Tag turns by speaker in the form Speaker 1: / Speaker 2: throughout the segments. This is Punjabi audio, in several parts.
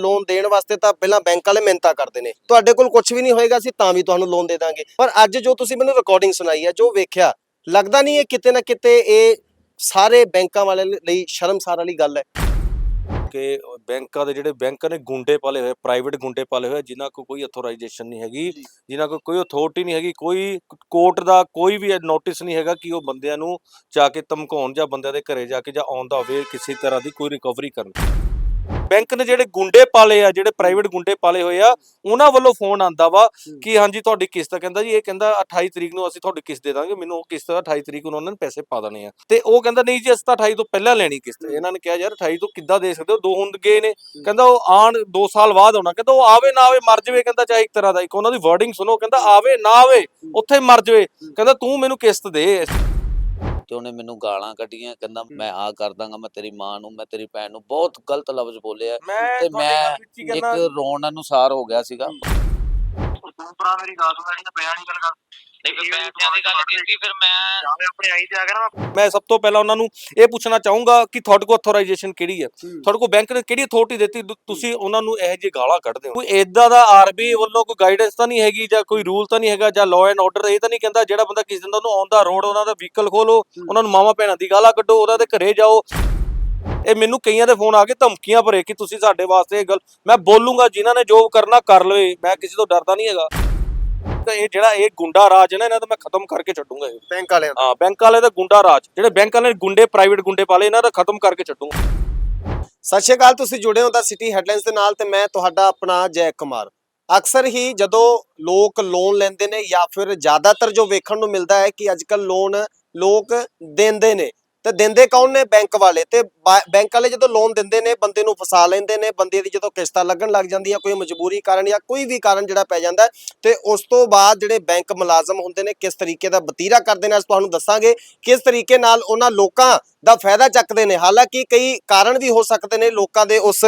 Speaker 1: ਲੋਨ ਦੇਣ ਵਾਸਤੇ ਤਾਂ ਪਹਿਲਾਂ ਬੈਂਕ ਵਾਲੇ ਮਿਹਨਤਾਂ ਕਰਦੇ ਨੇ। ਤੁਹਾਡੇ ਕੋਲ ਕੁਝ ਵੀ ਨਹੀਂ ਹੋਏਗਾ ਅਸੀਂ ਤਾਂ ਵੀ ਤੁਹਾਨੂੰ ਲੋਨ ਦੇ ਦਾਂਗੇ। ਪਰ ਅੱਜ ਜੋ ਤੁਸੀਂ ਮੈਨੂੰ ਰਿਕਾਰਡਿੰਗ ਸੁਣਾਈ ਹੈ ਜੋ ਵੇਖਿਆ ਲੱਗਦਾ ਨਹੀਂ ਇਹ ਕਿਤੇ ਨਾ ਕਿਤੇ ਇਹ ਸਾਰੇ ਬੈਂਕਾਂ ਵਾਲਿਆਂ ਲਈ ਸ਼ਰਮਸਾਰ ਵਾਲੀ ਗੱਲ ਹੈ।
Speaker 2: ਕਿ ਬੈਂਕਾਂ ਦੇ ਜਿਹੜੇ ਬੈਂਕਾਂ ਨੇ ਗੁੰਡੇ ਪਾਲੇ ਹੋਏ ਪ੍ਰਾਈਵੇਟ ਗੁੰਡੇ ਪਾਲੇ ਹੋਏ ਜਿਨ੍ਹਾਂ ਕੋਲ ਕੋਈ ਅਥੋਰਾਈਜੇਸ਼ਨ ਨਹੀਂ ਹੈਗੀ। ਜਿਨ੍ਹਾਂ ਕੋਲ ਕੋਈ ਅਥਾਰਟੀ ਨਹੀਂ ਹੈਗੀ ਕੋਈ ਕੋਰਟ ਦਾ ਕੋਈ ਵੀ ਨੋਟਿਸ ਨਹੀਂ ਹੈਗਾ ਕਿ ਉਹ ਬੰਦਿਆਂ ਨੂੰ ਜਾ ਕੇ ਧਮਕਾਉਣ ਜਾਂ ਬੰਦਿਆਂ ਦੇ ਘਰੇ ਜਾ ਕੇ ਜਾਂ ਆਉਣ ਦਾ ਹੋਵੇ ਕਿਸੇ ਤਰ੍ਹਾਂ ਦੀ ਕੋਈ ਰਿਕਵਰੀ ਕਰਨ। ਬੈਂਕ ਨੇ ਜਿਹੜੇ ਗੁੰਡੇ ਪਾਲੇ ਆ ਜਿਹੜੇ ਪ੍ਰਾਈਵੇਟ ਗੁੰਡੇ ਪਾਲੇ ਹੋਏ ਆ ਉਹਨਾਂ ਵੱਲੋਂ ਫੋਨ ਆਂਦਾ ਵਾ ਕਿ ਹਾਂਜੀ ਤੁਹਾਡੀ ਕਿਸ਼ਤ ਕਹਿੰਦਾ ਜੀ ਇਹ ਕਹਿੰਦਾ 28 ਤਰੀਕ ਨੂੰ ਅਸੀਂ ਤੁਹਾਡੀ ਕਿਸ਼ਤ ਦੇ ਦਾਂਗੇ ਮੈਨੂੰ ਉਹ ਕਿਸ਼ਤ 28 ਤਰੀਕ ਨੂੰ ਉਹਨਾਂ ਨੇ ਪੈਸੇ ਪਾ ਦੇਣੇ ਆ। ਤੇ ਉਹ ਕਹਿੰਦਾ ਨਹੀਂ ਜੀ ਅਸੀਂ ਤਾਂ 28 ਤੋਂ ਪਹਿਲਾਂ ਲੈਣੀ ਕਿਸ਼ਤ। ਇਹਨਾਂ ਨੇ ਕਿਹਾ ਯਾਰ 28 ਤੋਂ ਕਿੱਦਾਂ ਦੇ ਸਕਦੇ ਹੋ? ਦੋ ਹੁਣ ਗਏ ਨੇ। ਕਹਿੰਦਾ ਉਹ ਆਣ 2 ਸਾਲ ਬਾਅਦ ਆਉਣਾ। ਕਹਿੰਦਾ ਉਹ ਆਵੇ ਨਾ ਆਵੇ ਮਰ ਜਾਵੇ ਕਹਿੰਦਾ ਚਾਹੇ ਇੱਕ ਤਰ੍ਹਾਂ ਦਾ ਇੱਕ। ਉਹਨਾਂ ਦੀ ਵਰਡਿੰਗ ਸੁਣੋ ਕਹਿੰਦਾ ਆਵੇ ਨਾ ਆਵੇ ਉੱਥੇ ਮਰ ਜਾਵੇ। ਕਹਿੰਦਾ ਤੂੰ ਮੈਨੂੰ ਕਿਸ਼ਤ ਦੇ।
Speaker 3: ਤੇ ਉਹਨੇ ਮੈਨੂੰ ਗਾਲਾਂ ਕੱਢੀਆਂ ਕਹਿੰਦਾ ਮੈਂ ਆ ਕਰ ਦਾਂਗਾ ਮੈਂ ਤੇਰੀ ਮਾਂ ਨੂੰ ਮੈਂ ਤੇਰੀ ਭੈਣ ਨੂੰ ਬਹੁਤ ਗਲਤ ਲਫ਼ਜ਼ ਬੋਲਿਆ। ਤੇ ਮੈਂ ਇੱਕ ਰੋਣ ਅਨੁਸਾਰ ਹੋ ਗਿਆ ਸੀਗਾ।
Speaker 4: ਤੂੰ ਭਰਾ ਮੇਰੀ ਗੱਲ ਸੁਣ ਜਿਹੜੀ ਬਿਆਨ ਨਹੀਂ ਗੱਲ ਕਰ
Speaker 3: ਨਹੀਂ ਫਿਰ ਪੈਸਿਆਂ ਦੀ ਗੱਲ ਕੀਤੀ ਫਿਰ ਮੈਂ
Speaker 4: ਜਾਵੇਂ ਆਪਣੇ ਆਈ ਤੇ ਆ ਗਿਆ ਨਾ
Speaker 2: ਮੈਂ ਸਭ ਤੋਂ ਪਹਿਲਾਂ ਉਹਨਾਂ ਨੂੰ ਇਹ ਪੁੱਛਣਾ ਚਾਹੂੰਗਾ ਕਿ ਤੁਹਾਡੇ ਕੋਲ ਅਥੋਰਾਈਜੇਸ਼ਨ ਕਿਹੜੀ ਹੈ? ਤੁਹਾਡੇ ਕੋਲ ਬੈਂਕ ਨੇ ਕਿਹੜੀ ਅਥਾਰਟੀ ਦਿੱਤੀ? ਤੁਸੀਂ ਉਹਨਾਂ ਨੂੰ ਇਹੋ ਜਿਹੇ ਗਾਲਾਂ ਕੱਢਦੇ ਹੋ। ਕੋਈ ਏਦਾਂ ਦਾ ਆਰਬੀ ਵੱਲੋਂ ਕੋਈ ਗਾਈਡੈਂਸ ਤਾਂ ਨਹੀਂ ਹੈਗੀ ਜਾਂ ਕੋਈ ਰੂਲ ਤਾਂ ਨਹੀਂ ਹੈਗਾ ਜਾਂ ਲਾਅ ਐਂਡ ਆਰਡਰ ਇਹ ਤਾਂ ਨਹੀਂ ਕਹਿੰਦਾ ਜਿਹੜਾ ਬੰਦਾ ਕਿਸੇ ਦਿਨ ਉਹਨੂੰ ਆਉਂਦਾ ਰੋਡ ਉਹਨਾਂ ਦਾ ਵਹੀਕਲ ਖੋਲੋ ਉਹਨਾਂ ਨੂੰ ਮਾਵਾ ਭੈਣਾਂ ਦੀ ਗਾਲਾਂ ਕੱਢੋ ਉਹਨਾਂ ਦੇ ਘਰੇ ਜਾਓ। ਇਹ ਮੈਨੂੰ ਕਈਆਂ ਦੇ ਫੋਨ ਆ ਕੇ ਧਮਕੀਆਂ ਭਰੇ ਕਿ ਤੁਸੀਂ ਸਾਡੇ ਵਾਸਤੇ ਇਹ ਗੱਲ ਮੈਂ ਬੋਲੂੰਗਾ ਜਿਨ੍ਹਾਂ ਨੇ ਜੋ ਕਰਨਾ ਕਰ ਲਵੇ। ਮੈਂ ਕਿਸੇ ਤੋਂ ਡਰਦਾ ਨਹੀਂ ਹੈਗਾ। ਤਾਂ ਇਹ ਜਿਹੜਾ ਇਹ ਗੁੰਡਾ ਰਾਜ ਹੈ ਨਾ ਇਹਨਾਂ ਦਾ ਮੈਂ ਖਤਮ ਕਰਕੇ ਛੱਡੂੰਗਾ ਇਹ।
Speaker 1: ਬੈਂਕ ਵਾਲਿਆਂ
Speaker 2: ਹਾਂ ਬੈਂਕ ਵਾਲੇ ਦਾ ਗੁੰਡਾ ਰਾਜ। ਜਿਹੜੇ ਬੈਂਕ ਵਾਲੇ ਗੁੰਡੇ ਪ੍ਰਾਈਵੇਟ ਗੁੰਡੇ ਪਾਲੇ ਇਹਨਾਂ ਦਾ ਖਤਮ ਕਰਕੇ ਛੱਡੂੰਗਾ।
Speaker 1: ਸਤਿ ਸ਼੍ਰੀ ਅਕਾਲ ਤੁਸੀਂ ਜੁੜੇ ਹੋ ਦਾ ਸਿਟੀ ਹੈਡਲਾਈਨਸ ਦੇ ਨਾਲ ਤੇ ਮੈਂ ਤੁਹਾਡਾ ਆਪਣਾ ਜੈ ਕੁਮਾਰ। ਅਕਸਰ ਹੀ ਜਦੋਂ ਲੋਕ ਲੋਨ ਲੈਂਦੇ ਨੇ ਜਾਂ ਫਿਰ ਜ਼ਿਆਦਾਤਰ ਜੋ ਵੇਖਣ ਨੂੰ ਮਿਲਦਾ ਹੈ ਕਿ ਅੱਜਕੱਲ ਲੋਨ ਲੋਕ ਦਿੰਦੇ ਨੇ। ਤੇ ਦਿੰਦੇ ਕੌਣ ਨੇ? ਬੈਂਕ ਵਾਲੇ। ਤੇ ਬੈਂਕ ਵਾਲੇ ਜਦੋਂ ਲੋਨ ਦਿੰਦੇ ਨੇ, ਬੰਦੇ ਨੂੰ ਫਸਾ ਲੈਂਦੇ ਨੇ, ਬੰਦੇ ਦੀ ਜਦੋਂ ਕਿਸ਼ਤਾਂ ਲੱਗਣ ਲੱਗ ਜਾਂਦੀਆਂ, ਕੋਈ ਮਜਬੂਰੀ ਕਾਰਨ ਜਾਂ ਕੋਈ ਵੀ ਕਾਰਨ ਜਿਹੜਾ ਪੈ ਜਾਂਦਾ ਤੇ ਉਸ ਤੋਂ ਬਾਅਦ ਜਿਹੜੇ ਬੈਂਕ ਮੁਲਾਜ਼ਮ ਹੁੰਦੇ ਨੇ, ਕਿਸ ਤਰੀਕੇ ਦਾ ਬਤੀਰਾ ਕਰਦੇ ਨੇ, ਅੱਜ ਤੁਹਾਨੂੰ ਦੱਸਾਂਗੇ ਕਿਸ ਤਰੀਕੇ ਨਾਲ ਉਹਨਾਂ ਲੋਕਾਂ ਦਾ ਫਾਇਦਾ ਚੱਕਦੇ ਨੇ। ਹਾਲਾਂਕਿ ਕਈ ਕਾਰਨ ਵੀ ਹੋ ਸਕਦੇ ਨੇ ਲੋਕਾਂ ਦੇ ਉਸ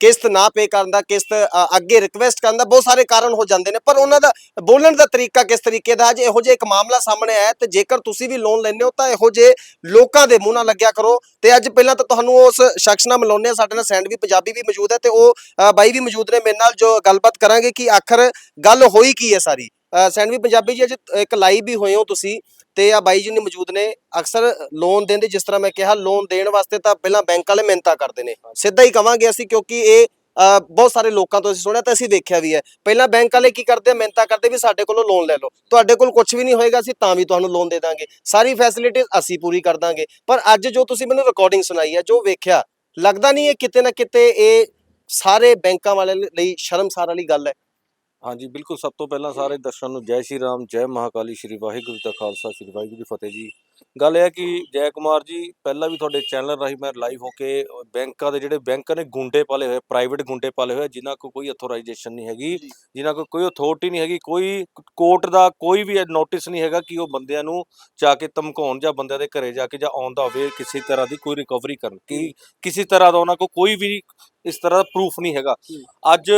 Speaker 1: ਕਿਸ਼ਤ ਨਾ ਪੇ ਕਰਨ ਦਾ ਕਿਸ਼ਤ ਅ, ਅੱਗੇ ਰਿਕਵੈਸਟ ਕਰਨ ਦਾ ਬਹੁਤ ਸਾਰੇ ਕਾਰਨ ਹੋ ਜਾਂਦੇ ਨੇ ਪਰ ਉਹਨਾਂ ਦਾ ਬੋਲਣ ਦਾ ਤਰੀਕਾ ਕਿਸ ਤਰੀਕੇ ਦਾ ਜੇ ਇਹੋ ਜਿਹਾ ਇੱਕ ਮਾਮਲਾ ਸਾਹਮਣੇ ਆਇਆ ਤੇ ਜੇਕਰ ਤੁਸੀਂ ਵੀ ਲੋਨ ਲੈਂਦੇ ਹੋ ਤਾਂ ਇਹੋ ਜਿਹੇ ਲੋਕਾਂ ਦੇ ਮੂੰਹ ਨਾਲ ਲੱਗਿਆ ਕਰੋ ਤੇ ਅੱਜ ਪਹਿਲਾਂ ਤਾਂ ਤੁਹਾਨੂੰ ਉਸ ਸ਼ਖਸ ਨਾਲ ਮਿਲਾਉਂਦੇ ਆ ਸਾਡੇ ਨਾਲ ਸੈਂਡ ਵੀ ਪੰਜਾਬੀ ਵੀ ਮੌਜੂਦ ਹੈ ਤੇ ਉਹ ਬਾਈ ਵੀ ਮੌਜੂਦ ਨੇ ਮੇਰੇ ਨਾਲ ਜੋ ਗੱਲਬਾਤ ਕਰਾਂਗੇ ਕਿ ਆਖਰ ਗੱਲ ਹੋਈ ਕੀ ਹੈ ਸਾਰੀ। ਅ, ਸੈਂਡ ਵੀ ਪੰਜਾਬੀ ਜੀ ਅੱਜ ਇੱਕ ਲਾਈਵ ਵੀ ਹੋਏ ਹੋ ਤੁਸੀਂ ਤੇ ਆ ਬਾਈ ਜੀ ਨੇ ਮੌਜੂਦ ਨੇ ਅਕਸਰ ਲੋਨ ਦੇਣ ਜਿਸ ਤਰ੍ਹਾਂ ਮੈਂ ਕਿਹਾ ਲੋਨ ਦੇਣ ਵਾਸਤੇ ਤਾਂ ਪਹਿਲਾਂ ਬੈਂਕ ਵਾਲੇ ਮਿਹਨਤਾਂ ਕਰਦੇ ਨੇ। ਸਿੱਧਾ ਹੀ ਕਵਾਂਗੇ ਅਸੀਂ ਕਿਉਂਕਿ ਇਹ ਬਹੁਤ ਸਾਰੇ ਲੋਕਾਂ ਤੋਂ ਅਸੀਂ ਸੁਣਿਆ ਤੇ ਅਸੀਂ ਦੇਖਿਆ ਵੀ ਹੈ। ਪਹਿਲਾਂ ਬੈਂਕ ਵਾਲੇ ਕੀ ਕਰਦੇ ਆ ਮਿਹਨਤਾਂ ਕਰਦੇ ਵੀ ਸਾਡੇ ਕੋਲੋਂ ਲੋਨ ਲੈ ਲਓ। ਤੁਹਾਡੇ ਕੋਲ ਕੁਝ ਵੀ ਨਹੀਂ ਹੋਏਗਾ ਅਸੀਂ ਤਾਂ ਵੀ ਤੁਹਾਨੂੰ ਲੋਨ ਦੇ ਦਾਂਗੇ। ਸਾਰੀ ਫੈਸਿਲਿਟੀਜ਼ ਅਸੀਂ ਪੂਰੀ ਕਰ ਦਾਂਗੇ। ਪਰ ਅੱਜ ਜੋ ਤੁਸੀਂ ਮੈਨੂੰ ਰਿਕਾਰਡਿੰਗ ਸੁਣਾਈ ਹੈ ਜੋ ਵੇਖਿਆ ਲੱਗਦਾ ਨਹੀਂ ਇਹ ਕਿਤੇ ਨਾ ਕਿਤੇ ਇਹ ਸਾਰੇ ਬੈਂਕਾਂ ਵਾਲਿਆਂ ਲਈ ਸ਼ਰਮਸਾਰ ਵਾਲੀ ਗੱਲ ਹੈ।
Speaker 2: ਹਾਂਜੀ ਬਿਲਕੁਲ ਸਭ ਤੋਂ ਪਹਿਲਾਂ ਸਾਰੇ ਦਰਸ਼ਕਾਂ ਨੂੰ ਜੈ ਸ਼੍ਰੀ ਰਾਮ ਜੈ ਮਹਾਕਾਲੀ ਸ਼੍ਰੀ ਵਾਹਿਗੁਰੂ ਜੀ ਦਾ ਖਾਲਸਾ ਸ਼੍ਰੀ ਵਾਹਿਗੁਰੂ ਜੀ ਦੀ ਫਤਿਹ ਜੀ। ਗੱਲ ਇਹ ਹੈ ਕਿ ਜੈ ਕੁਮਾਰ ਜੀ ਪਹਿਲਾਂ ਵੀ ਤੁਹਾਡੇ ਚੈਨਲ ਰਾਹੀਂ ਮੈਂ ਲਾਈਵ ਹੋ ਕੇ ਬੈਂਕਾਂ ਦੇ ਜਿਹੜੇ ਬੈਂਕਾਂ ਨੇ ਗੁੰਡੇ ਪਾਲੇ ਹੋਏ ਪ੍ਰਾਈਵੇਟ ਗੁੰਡੇ ਪਾਲੇ ਹੋਏ ਜਿਨ੍ਹਾਂ ਕੋਲ ਕੋਈ ਅਥੋਰਾਈਜੇਸ਼ਨ ਨਹੀਂ ਹੈਗੀ ਜਿਨ੍ਹਾਂ ਕੋਲ ਕੋਈ ਅਥਾਰਟੀ ਨਹੀਂ ਹੈਗੀ ਕੋਈ ਕੋਰਟ ਦਾ ਕੋਈ ਵੀ ਨੋਟਿਸ ਨਹੀਂ ਹੈਗਾ ਕਿ ਉਹ ਬੰਦਿਆਂ ਨੂੰ ਜਾ ਕੇ ਧਮਕਾਉਣ ਜਾਂ ਬੰਦਿਆਂ ਦੇ ਘਰੇ ਜਾ ਕੇ ਜਾਂ ਆਉਣ ਦਾ ਹੋਵੇ ਕਿਸੇ ਤਰ੍ਹਾਂ ਦੀ ਕੋਈ ਰਿਕਵਰੀ ਕਰਨ ਕਿ ਕਿਸੇ ਤਰ੍ਹਾਂ ਦਾ ਉਹਨਾਂ ਕੋਲ ਕੋਈ ਵੀ ਇਸ ਤਰ੍ਹਾਂ ਦਾ ਪ੍ਰੂਫ ਨਹੀਂ ਹੈਗਾ। ਅੱਜ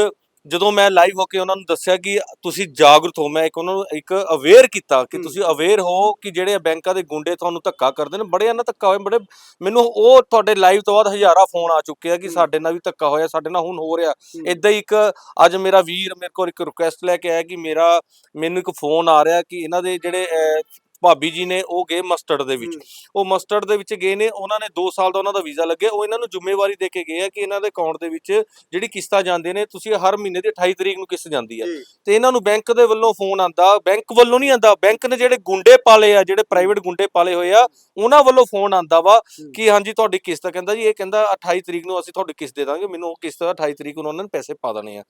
Speaker 2: ਜਦੋਂ ਮੈਂ ਲਾਈਵ ਹੋ ਕੇ ਉਹਨਾਂ ਨੂੰ ਦੱਸਿਆ ਕਿ ਤੁਸੀਂ ਜਾਗਰੂਕ ਹੋ ਮੈਂ ਇੱਕ ਉਹਨਾਂ ਨੂੰ ਇੱਕ ਅਵੇਅਰ ਕੀਤਾ ਕਿ। ਤੁਸੀਂ ਅਵੇਅਰ ਹੋ ਕਿ ਜਿਹੜੇ ਬੈਂਕਾਂ ਦੇ ਗੁੰਡੇ ਤੁਹਾਨੂੰ ਧੱਕਾ ਕਰਦੇ ਨੇ ਬੜੇ ਇਹਨਾਂ ਧੱਕਾ ਹੋਏ ਬੜੇ ਮੈਨੂੰ ਉਹ ਤੁਹਾਡੇ ਲਾਈਵ ਤੋਂ ਬਾਅਦ ਹਜ਼ਾਰਾਂ ਫੋਨ ਆ ਚੁੱਕੇ ਆ ਕਿ। ਸਾਡੇ ਨਾਲ ਵੀ ਧੱਕਾ ਹੋਇਆ ਸਾਡੇ ਨਾਲ ਹੁਣ ਹੋ ਰਿਹਾ। ਇਦਾਂ ਹੀ ਇੱਕ ਅੱਜ ਮੇਰਾ ਵੀਰ ਮੇਰੇ ਕੋਲ ਇੱਕ ਰਿਕੁਐਸਟ ਲੈ ਕੇ ਆਇਆ ਕਿ ਮੇਰਾ ਮੈਨੂੰ ਇੱਕ ਫੋਨ ਆ ਰਿਹਾ ਕਿ ਇਹਨਾਂ ਦੇ ਜਿਹੜੇ ਭਾਬੀ ਜੀ ਨੇ ਉਹ ਗਏ ਮਸਟਰਡ ਦੇ ਵਿੱਚ। ਉਹ ਮਸਟਰਡ ਦੇ ਵਿੱਚ ਗਏ ਨੇ ਉਹਨਾਂ ਨੇ 2 ਸਾਲ ਦਾ ਉਹਨਾਂ ਦਾ ਵੀਜ਼ਾ ਲੱਗਿਆ। ਉਹ ਇਹਨਾਂ ਨੂੰ ਜ਼ਿੰਮੇਵਾਰੀ ਦੇ ਕੇ ਗਏ ਆ ਕਿ ਇਹਨਾਂ ਦੇ ਅਕਾਊਂਟ ਦੇ ਵਿੱਚ ਜਿਹੜੀ ਕਿਸ਼ਤਾਂ ਜਾਂਦੇ ਨੇ ਤੁਸੀਂ ਹਰ ਮਹੀਨੇ ਦੀ 28 ਤਰੀਕ ਨੂੰ ਕਿਸ਼ਤ ਜਾਂਦੀ ਹੈ। ਤੇ ਇਹਨਾਂ ਨੂੰ ਬੈਂਕ ਦੇ ਵੱਲੋਂ ਫੋਨ ਆਂਦਾ ਬੈਂਕ ਵੱਲੋਂ ਨਹੀਂ ਆਂਦਾ ਬੈਂਕ ਨੇ ਜਿਹੜੇ ਗੁੰਡੇ ਪਾਲੇ ਆ ਜਿਹੜੇ ਪ੍ਰਾਈਵੇਟ ਗੁੰਡੇ ਪਾਲੇ ਹੋਏ ਆ ਉਹਨਾਂ ਵੱਲੋਂ ਫੋਨ ਆਂਦਾ ਵਾ। ਕਿ ਹਾਂਜੀ ਤੁਹਾਡੀ ਕਿਸ਼ਤ ਕਹਿੰਦਾ ਜੀ ਇਹ ਕਹਿੰਦਾ 28 ਤਰੀਕ ਨੂੰ ਅਸੀਂ ਤੁਹਾਡੀ ਕਿਸ਼ਤ ਦੇ ਦਾਂਗੇ ਮੈਨੂੰ ਉਹ ਕਿਸ਼ਤ 28 ਤਰੀਕ ਨੂੰ ਉਹਨਾਂ ਨੇ ਪੈਸੇ ਪਾ ਦੇਣੇ ਆ।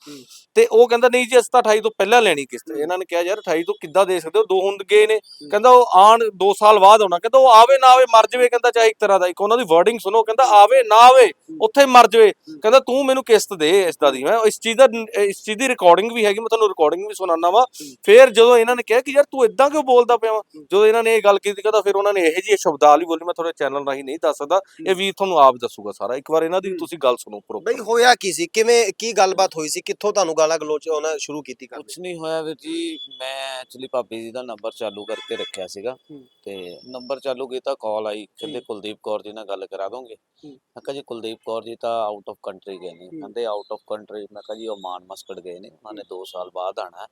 Speaker 2: ਤੇ ਉਹ ਕਹਿੰਦਾ ਨਹੀਂ ਜੀ ਅਸੀਂ ਤਾਂ 28 ਤੋਂ ਪਹਿਲਾਂ ਲੈਣੀ ਕਿਸ਼ਤ। ਇਹਨਾਂ ਨੇ ਕਿਹਾ ਯਾਰ 28 ਤੋਂ ਕਿੱਦਾਂ ਦੇ ਸਕਦੇ ਹੋ? ਦੋ ਹੁਣ ਗਏ ਨੇ। ਕਹਿੰਦਾ ਉਹ ਆਣ 2 ਸਾਲ ਬਾਅਦ ਆਉਣਾ ਕਹਿੰਦਾ ਉਹ ਆਵੇ ਨਾ ਆਵੇ ਮਰ ਜਾਵੇ ਕਹਿੰਦਾ ਚਾਹੇ ਇੱਕ ਤਰ੍ਹਾਂ ਦਾ ਇੱਕ ਉਹਨਾਂ ਦੀ ਵਰਡਿੰਗ ਸੁਣੋ ਕਹਿੰਦਾ ਆਵੇ ਨਾ ਆਵੇ ਉੱਥੇ ਮਰ ਜਾਵੇ। ਕਹਿੰਦਾ ਤੂੰ ਮੈਨੂੰ ਕਿਸ਼ਤ ਦੇ ਇਸ ਦਾ ਦੀ ਮੈਂ ਇਸ ਚੀਜ਼ ਦਾ ਇਸ ਚੀਜ਼ ਦੀ ਰਿਕਾਰਡਿੰਗ ਵੀ ਹੈਗੀ ਮੈਂ ਤੁਹਾਨੂੰ ਰਿਕਾਰਡਿੰਗ ਵੀ ਸੁਣਾਉਣਾ ਵਾ। ਫਿਰ ਜਦੋਂ ਇਹਨਾਂ ਨੇ ਕਿਹਾ ਕਿ ਯਾਰ ਤੂੰ ਇਦਾਂ ਕਿਉਂ ਬੋਲਦਾ ਪਿਆ ਵਾ? ਜਦੋਂ ਇਹਨਾਂ ਨੇ ਇਹ ਗੱਲ ਕੀਤੀ ਕਹਿੰਦਾ ਫਿਰ ਉਹਨਾਂ ਨੇ ਇਹੋ ਜਿਹੀ ਸ਼ਬਦਾਵਲੀ ਬੋਲੀ ਮੈਂ ਤੁਹਾਡੇ ਚੈਨਲ ਰਾਹੀਂ ਨਹੀਂ ਦੱਸ ਸਕਦਾ ਇਹ ਵੀਰ ਤੁਹਾਨੂੰ ਆਪ ਦੱਸੂਗਾ ਸਾਰਾ। ਇੱਕ ਵਾਰ ਇਹਨਾਂ ਦੀ ਤੁਸੀਂ ਗੱਲ ਸੁਣੋ
Speaker 1: ਬਈ
Speaker 2: ਪ੍ਰੋਪਰ
Speaker 1: ਹੋਇਆ ਕੀ ਸੀ? ਕਿਵੇਂ ਕੀ ਗੱਲਬਾਤ ਹੋਈ ਸੀ? ਕਿੱਥੋਂ ਤੁਹਾਨੂੰ ਗਾਲਾਂ ਗਲੋਚ ਉਹਨਾਂ ਸ਼ੁਰੂ ਕੀਤੀ ਕਰਨੀ
Speaker 3: ਕੁਝ ਨਹੀਂ ਹੋਇਆ ਵੀਰ ਜੀ ਮੈਂ ਐਕਚੁਅਲੀ ਭਾਬੀ ਜੀ ਦਾ ਨੰਬਰ ਚਾਲੂ ਕਰਕੇ ਰੱਖਿਆ ਸੀਗਾ। ਤੇ ਨੰਬਰ ਚਾਲੂ ਕੀਤਾ ਕਾਲ ਆਈ ਕਹਿੰਦੇ। ਕੁਲਦੀਪ ਕੌਰ ਜੀ ਨਾਲ ਗੱਲ ਕਰਾ ਦੋਗੇ। ਮੈਂ ਕਿਹਾ ਜੀ ਕੁਲਦੀਪ ਕੌਰ ਜੀ ਤਾਂ ਆਊਟ ਆਫ ਕੰਟਰੀ ਗਏ ਨੇ। ਕਹਿੰਦੇ ਆਊਟ ਆਫ ਕੰਟਰੀ ਮੈਂ ਕਿਹਾ ਜੀ ਉਹ ਮਾਨ ਮਸਕਟ ਗਏ ਨੇ ਉਹਨਾਂ ਨੇ 2 ਸਾਲ ਬਾਅਦ ਆਣਾ।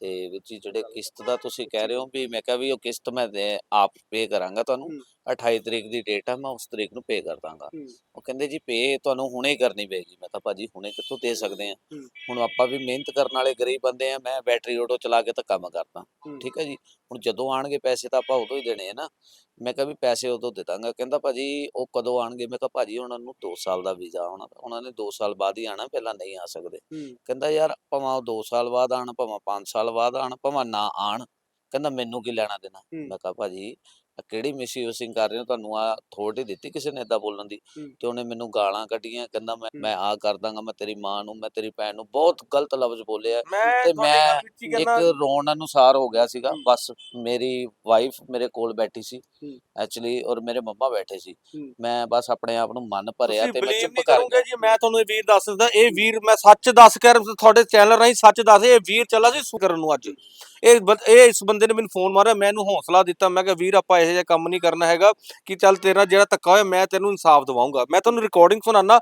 Speaker 3: ਤੇ ਵਿੱਚ ਜੀ ਜਿਹੜੇ ਕਿਸ਼ਤ ਦਾ ਤੁਸੀਂ ਕਹਿ ਰਹੇ ਹੋ ਵੀ ਮੈਂ ਕਿਹਾ ਵੀ ਉਹ ਕਿਸ਼ਤ ਮੈਂ ਦੇ- ਆਪ ਪੇ ਕਰਾਂਗਾ ਤੁਹਾਨੂੰ
Speaker 1: ਹੂੰ।
Speaker 3: 28 ਤਰੀਕ ਦੀ ਡੇਟ ਆ ਮੈਂ ਉਸ ਤਰੀਕ ਨੂੰ ਪੇ ਕਰ ਦਾਂਗਾ
Speaker 1: ਹੂੰ।
Speaker 3: ਉਹ ਕਹਿੰਦੇ ਜੀ ਪੇ ਤੁਹਾਨੂੰ ਹੁਣੇ ਕਰਨੀ ਪਏਗੀ ਮੈਂ ਕਿਹਾ ਭਾਜੀ ਹੁਣੇ ਕਿੱਥੋਂ ਦੇ ਸਕਦੇ ਆ
Speaker 1: ਹੂੰ।
Speaker 3: ਹੁਣ ਆਪਾਂ ਵੀ ਮਿਹਨਤ ਕਰਨ ਵਾਲੇ ਗਰੀਬ ਬੰਦੇ ਆ ਮੈਂ ਬੈਟਰੀ ਆਟੋ ਚਲਾ ਕੇ ਤਾਂ ਕੰਮ ਕਰਦਾ
Speaker 1: ਹੂੰ।
Speaker 3: ਠੀਕ ਹੈ ਜੀ ਹੁਣ ਜਦੋਂ ਆਣਗੇ ਪੈਸੇ ਤਾਂ ਆਪਾਂ ਉਦੋਂ ਹੀ ਦੇਣੇ ਆ ਨਾ ਮੈਂ ਕਿਹਾ ਵੀ ਪੈਸੇ ਉਦੋਂ ਦੇ ਦਾਂਗਾ। ਕਹਿੰਦਾ ਭਾਜੀ ਉਹ ਕਦੋਂ ਆਣਗੇ? ਮੈਂ ਕਿਹਾ ਭਾਜੀ ਉਹਨਾਂ ਨੂੰ 2 ਸਾਲ ਦਾ ਵੀਜ਼ਾ ਆਉਣਾ ਉਹਨਾਂ ਨੇ 2 ਸਾਲ ਬਾਅਦ ਹੀ ਆਣਾ ਪਹਿਲਾਂ ਨਹੀਂ ਆ ਸਕਦੇ। ਕਹਿੰਦਾ ਯਾਰ ਭਾਵੇਂ ਉਹ 2 ਸਾਲ ਬਾਅਦ ਆਣ ਭਾਵੇਂ 5 ਸਾਲ ਬਾਅਦ ਆਣ ਭਾਵੇਂ ਨਾ ਆਣ। ਕਹਿੰਦਾ ਮੈਨੂੰ ਕੀ ਲੈਣਾ ਦੇਣਾ। ਮੈਂ ਕਿਹਾ ਭਾਜੀ ਆਹ ਕਿਹੜੀ ਮਿਸਯੂਸਿੰਗ ਕਰ ਰਹੇ ਹੋ ਤੁਹਾਨੂੰ ਆ ਅਥਾਰਟੀ ਦਿੱਤੀ ਕਿਸੇ ਨੇ ਏਦਾਂ ਬੋਲਣ ਦੀ। ਤੇ ਉਹਨੇ ਮੈਨੂੰ ਗਾਲਾਂ ਕੱਢੀਆਂ ਕਹਿੰਦਾ ਮੈਂ। ਮੈਂ ਆ ਕਰ ਦਾਂਗਾ ਮੈਂ ਤੇਰੀ ਮਾਂ ਨੂੰ ਮੈਂ ਤੇਰੀ ਭੈਣ ਨੂੰ ਬਹੁਤ ਗਲਤ ਲਫ਼ਜ਼ ਬੋਲਿਆ ਤੇ ਮੈਂ ਇੱਕ ਰੋਣ ਅਨੁਸਾਰ ਹੋ ਗਿਆ ਸੀਗਾ। ਬਸ ਮੇਰੀ ਵਾਈਫ ਮੇਰੇ ਕੋਲ ਬੈਠੀ ਸੀ। ਐਕਚੁਅਲੀ ਔਰ ਮੇਰੇ ਮੰਮਾ ਬੈਠੇ ਸੀ। ਮੈਂ ਬਸ ਆਪਣੇ ਆਪ ਨੂੰ ਮਨ ਭਰਿਆ ਤੇ ਮੈਂ ਚੁੱਪ ਕਰ ਗਿਆ
Speaker 2: ਜੀ ਮੈਂ ਤੁਹਾਨੂੰ ਇਹ ਵੀਰ ਦੱਸ ਦਿੰਦਾ ਇਹ ਵੀਰ ਮੈਂ ਸੱਚ ਦੱਸ ਕੇ ਤੁਹਾਡੇ ਚੈਨਲ ਰਾਹੀਂ ਸੱਚ ਦੱਸ ਇਹ ਵੀਰ ਚੱਲਾ ਸੀ ਸੁ ਕਰਨ ਨੂੰ ਅੱਜ ਇਹ ਬੰ- ਇਹ ਇਸ ਬੰਦੇ ਨੇ ਮੈਨੂੰ ਫੋਨ ਮਾਰਿਆ ਮੈਂ ਇਹਨੂੰ ਹੌਸਲਾ ਦਿੱਤਾ ਮੈਂ ਕਿਹਾ ਵੀਰ ਆਪਾਂ ਇਹੋ ਜਿਹਾ ਕੰਮ ਨਹੀਂ ਕਰਨਾ ਹੈਗਾ ਕਿ ਚੱਲ ਤੇਰਾ ਜਿਹੜਾ ਧੱਕਾ ਹੋਇਆ ਮੈਂ ਤੈਨੂੰ ਇਨਸਾਫ ਦਿਵਾਉਂਗਾ ਮੈਂ ਤੁਹਾਨੂੰ ਰਿਕਾਰਡਿੰਗ ਸੁਣਾਣਾ।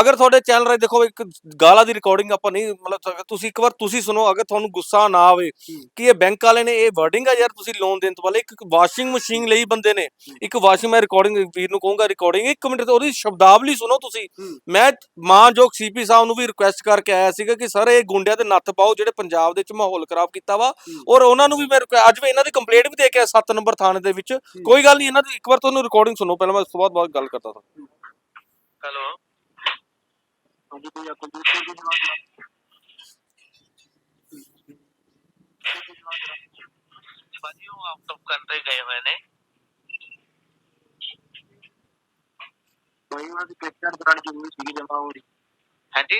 Speaker 2: ਅਗਰ ਤੁਹਾਡੇ ਚੈਨਲ ਰਾਹੀਂ ਦੇਖੋ ਇੱਕ ਗਾਲਾਂ ਦੀ ਰਿਕਾਰਡਿੰਗ ਆਪਾਂ ਨਹੀਂ ਮਤਲਬ ਤੁਸੀਂ ਇੱਕ ਵਾਰ ਤੁਸੀਂ ਸੁਣੋ ਅਗਰ ਤੁਹਾਨੂੰ ਗੁੱਸਾ ਨਾ ਆਵੇ। ਕਿ ਇਹ ਬੈਂਕ ਵਾਲੇ ਨੇ ਇਹ ਵਰਡਿੰਗ ਆ ਯਾਰ ਤੁਸੀਂ ਲੋਨ ਦੇਣ ਤੋਂ ਪਹਿਲੇ ਇੱਕ ਵਾਸ਼ਿੰਗ ਮਸ਼ੀਨ ਲਈ ਬੰਦੇ ਨੇ ਇੱਕ ਵਾਸ਼ਿੰਗ ਮੈਂ ਰਿਕਾਰਡਿੰਗ ਵੀਰ ਨੂੰ ਕਹੂੰਗਾ ਰਿਕਾਰਡਿੰਗ ਇੱਕ ਮਿੰਟ ਤੇ ਉਹਦੀ ਸ਼ਬਦਾਵਲੀ ਸੁਣੋ ਤੁਸੀਂ
Speaker 1: ਹੂੰ।
Speaker 2: ਮੈਂ ਮਾਨਯੋਗ ਸੀਪੀ ਸਾਹਿਬ ਨੂੰ ਵੀ ਰਿਕੁਐਸਟ ਕਰਕੇ ਆਇਆ ਸੀਗਾ ਕਿ ਸਰ ਇਹ ਗੁੰਡਿਆਂ ਤੇ ਨੱਥ ਪਾਓ ਜਿਹੜੇ ਪੰਜਾਬ ਦੇ ਵਿੱਚ ਮਾਹੌਲ ਖਰਾਬ ਕੀਤਾ ਵਾ। ਔਰ ਉਹਨਾਂ ਨੂੰ ਵੀ ਮੈਂ requ- ਅੱਜ ਵੀ ਇਹਨਾਂ ਦੀ ਕੰਪਲੇਂਟ ਵੀ ਦੇ ਕੇ 7 ਨੰਬਰ ਥਾਣੇ ਦੇ ਵਿੱਚ। ਕੋਈ ਗੱਲ ਨਹੀਂ ਇਹਨਾਂ ਦੀ ਇੱਕ ਵਾਰ ਤੁਹਾਨੂੰ ਰਿਕਾਰਡਿੰਗ ਸੁਣੋ ਪਹਿਲਾਂ ਮੈਂ ਉਸ ਤੋਂ ਬਾਅਦ ਬਾਅਦ ਗੱਲ ਕਰਦਾ ਹਾਂ
Speaker 4: ਹੈਲੋ। ਹਾਂਜੀ ਕੋਈ ਕੁਲਦੀਪ ਸਿੰਘ ਜੀ ਨਾਲ ਕਰਾਂ ਭਾਜੀ ਉਹ ਆਊਟ ਆਫ ਕੰਟਰੀ ਗਏ ਹੋਏ ਨੇ। ਕੋਈ ਉਹਨਾਂ ਦੀ ਕਿਸ਼ਤਾਂ ਕਰਾਉਣੀ ਜ਼ਰੂਰੀ ਸੀਗੀ ਜਮਾ ਹੋ ਰਹੀ ਹਾਂਜੀ।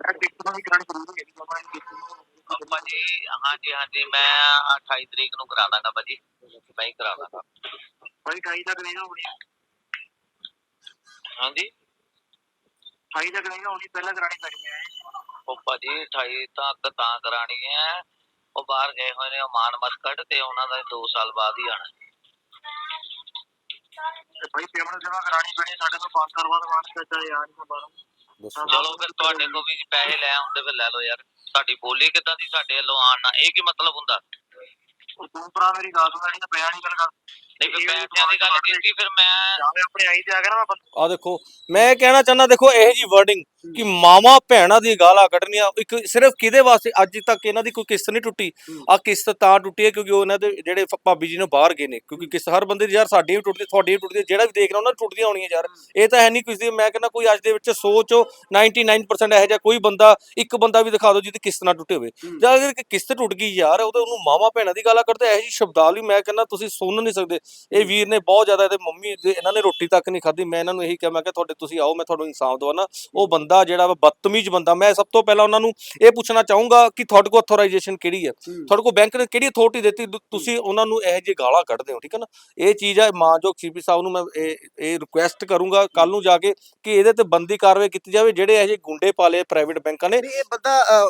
Speaker 4: ਮੈਂ ਕਿਸ਼ਤਾਂ ਵੀ ਕਰਾਉਣੀ ਜ਼ਰੂਰੀ ਹੈ ਜਮਾ ਨਹੀਂ ਕੀਤੀ। ਭਾਜੀ ਹਾਂਜੀ ਹਾਂਜੀ ਮੈਂ 28 ਤਰੀਕ ਨੂੰ ਕਰਾ ਦਾਂਗਾ ਭਾਜੀ। ਮੈਂ ਹੀ ਕਰਾ ਦਾਂਗਾ। ਭਾਈ 28 ਤੱਕ ਨਹੀਂ ਨਾ ਹੋਣੀ ਹਾਂਜੀ 28 ਤੱਕ ਨਹੀਂ ਨਾ ਹੋਣੀ ਪਹਿਲਾਂ ਕਰਾਣੀ ਪੈਣੀ ਹੈ। ਉਹ ਭਾਜੀ 28 ਤੱਕ ਤਾਂ ਕਰਾਣੀ ਹੈ। ਉਹ ਬਾਹਰ ਗਏ ਹੋਏ ਨੇ ਮਾਨ ਮਸਕਟ ਤੇ ਉਹਨਾਂ ਦਾ 2 ਸਾਲ ਬਾਅਦ ਹੀ ਆਣਾ ਤੇ ਭਾਈ ਪੇਮੈਂਟ ਜਮਾ ਕਰਾਣੀ ਪੈਣੀ ਸਾਡੇ ਤੋਂ 5 ਸਾਲ ਬਾਅਦ ਮਸਕਟ ਆ ਯਾਰ
Speaker 2: ਦੱਸੋ।
Speaker 4: ਚਲੋ ਫਿਰ ਤੁਹਾਡੇ ਕੋਲ ਵੀ ਪੈਸੇ ਲੈ ਆਉਂਦੇ ਫਿਰ ਲੈ ਲਓ ਯਾਰ। ਸਾਡੀ ਬੋਲੀ ਕਿੱਦਾਂ ਦੀ ਸਾਡੇ ਵੱਲੋਂ ਆਣ ਨਾ ਇਹ ਕੀ ਮਤਲਬ ਹੁੰਦਾ? ਤੂੰ ਭਰਾ ਮੇਰੀ ਗੱਲ ਸੁਣ ਜਿਹੜੀ ਪਿਆ ਨਹੀਂ ਗੱਲ ਕਰ। ਨਹੀਂ ਫਿਰ ਪੈਸਿਆਂ ਦੀ ਗੱਲ ਕੀਤੀ ਫਿਰ ਮੈਂ ਜਾਵੇਂ ਆਪਣੇ ਆਈ ਤੇ ਆ ਗਿਆ ਨਾ ਮੈਂ
Speaker 2: ਆ ਦੇਖੋ ਮੈਂ ਇਹ ਕਹਿਣਾ ਚਾਹੁੰਦਾ ਦੇਖੋ ਇਹ ਜੀ ਵਰਡਿੰਗ ਕਿ ਮਾਵਾ ਭੈਣਾਂ ਦੀ ਗਾਲਾਂ ਕੱਢਣੀਆਂ ਇੱਕ ਸਿਰਫ ਕਿਹਦੇ ਵਾਸਤੇ? ਅੱਜ ਤੱਕ ਇਹਨਾਂ ਦੀ ਕੋਈ ਕਿਸ਼ਤ ਨਹੀਂ ਟੁੱਟੀ। ਆ ਕਿਸ਼ਤ ਤਾਂ ਟੁੱਟੀ ਹੈ ਕਿਉਂਕਿ ਉਹਨਾਂ ਦੇ ਜਿਹੜੇ ਭਾਬੀ ਜੀ ਨੇ ਬਾਹਰ ਗਏ ਨੇ। ਕਿਉਂਕਿ ਕਿਸ਼ਤ ਹਰ ਬੰਦੇ ਦੀ ਯਾਰ ਸਾਡੀ ਵੀ ਟੁੱਟਦੀ ਤੁਹਾਡੀ ਵੀ ਟੁੱਟਦੀ ਜਿਹੜਾ ਵੀ ਦੇਖ ਰਿਹਾ ਉਹਨਾਂ ਦੀ ਟੁੱਟਦੀਆਂ ਹੋਣੀਆਂ ਯਾਰ। ਇਹ ਤਾਂ ਹੈ ਨਹੀਂ ਕਿਸੇ ਦੀ ਮੈਂ ਕਹਿੰਦਾ ਕੋਈ ਅੱਜ ਦੇ ਵਿੱਚ ਸੋਚੋ 99% ਇਹੋ ਜਿਹਾ ਕੋਈ ਬੰਦਾ ਇੱਕ ਬੰਦਾ ਵੀ ਦਿਖਾ ਦਿਓ ਜਿਹਦੀ ਕਿਸ਼ਤ ਨਾ ਟੁੱਟੇ ਹੋਵੇ। ਜਾਂ ਅਗਰ ਕਿਸ਼ਤ ਟੁੱਟ ਗਈ ਯਾਰ ਉਹ ਤਾਂ ਉਹਨੂੰ ਮਾਵਾ ਭੈਣਾਂ ਦੀ ਗਾਲਾਂ ਕੱਢਦੇ ਇਹੋ ਜਿਹੀ ਸ਼ਬਦਾਵਲੀ ਮੈਂ ਕਹਿੰਦਾ ਤੁਸੀਂ ਸੁਣ ਨਹੀਂ ਸਕਦੇ। ਇਹ ਵੀਰ ਨੇ ਬਹੁਤ ਜ਼ਿਆਦਾ ਇਹਦੇ ਮੰਮੀ ਦੇ ਇਹਨਾਂ ਨੇ ਰੋਟੀ ਤੱਕ ਨਹੀਂ ਖਾਧੀ। ਮੈਂ ਇਹਨਾਂ ਨੂੰ ਇਹੀ ਕਿਹਾ ਮੈਂ ਕਿਹਾ ਤੁਹਾਡੇ ਤੁਸੀਂ ਆਓ ਮੈਂ ਤੁਹਾਨੂੰ ਇਨਸਾਫ ਦਵਾਨਾ ਉਹ ਬੰਦਾ ਜਿਹੜਾ ਵਾ ਬਦਤਮੀਜ਼ ਬੰਦਾ। ਮੈਂ ਸਭ ਤੋਂ ਪਹਿਲਾਂ ਉਹਨਾਂ ਨੂੰ ਇਹ ਪੁੱਛਣਾ ਚਾਹੂੰਗਾ ਕਿ ਤੁਹਾਡੇ ਕੋਲ ਅਥੋਰਾਈਜੇਸ਼ਨ ਕਿਹੜੀ ਹੈ। ਤੁਹਾਡੇ ਕੋਲ ਬੈਂਕ ਨੇ ਕਿਹੜੀ ਅਥਾਰਟੀ ਦਿੱਤੀ? ਤੁਸੀਂ ਉਹਨਾਂ ਨੂੰ ਇਹੋ ਜਿਹੇ ਗਾਲਾਂ ਕੱਢਦੇ ਹੋ ਠੀਕ ਹੈ ਨਾ? ਇਹ ਚੀਜ਼ ਹੈ ਮਾਨਯੋਗ ਸੀਪੀ ਸਾਹਿਬ ਨੂੰ ਮੈਂ ਇਹ ਇਹ ਰਿਕੁਐਸਟ ਕਰੂੰਗਾ ਕੱਲ ਨੂੰ ਜਾ ਕੇ ਕਿ ਇਹਦੇ ਤੇ ਬੰਦੀ ਕਾਰਵਾਈ ਕੀਤੀ ਜਾਵੇ ਜਿਹੜੇ ਇਹੋ ਜਿਹੇ ਗੁੰਡੇ ਪਾਲੇ ਪ੍ਰਾਈਵੇਟ ਬੈਂਕਾਂ ਨੇ।
Speaker 1: ਇਹ ਬੰਦਾ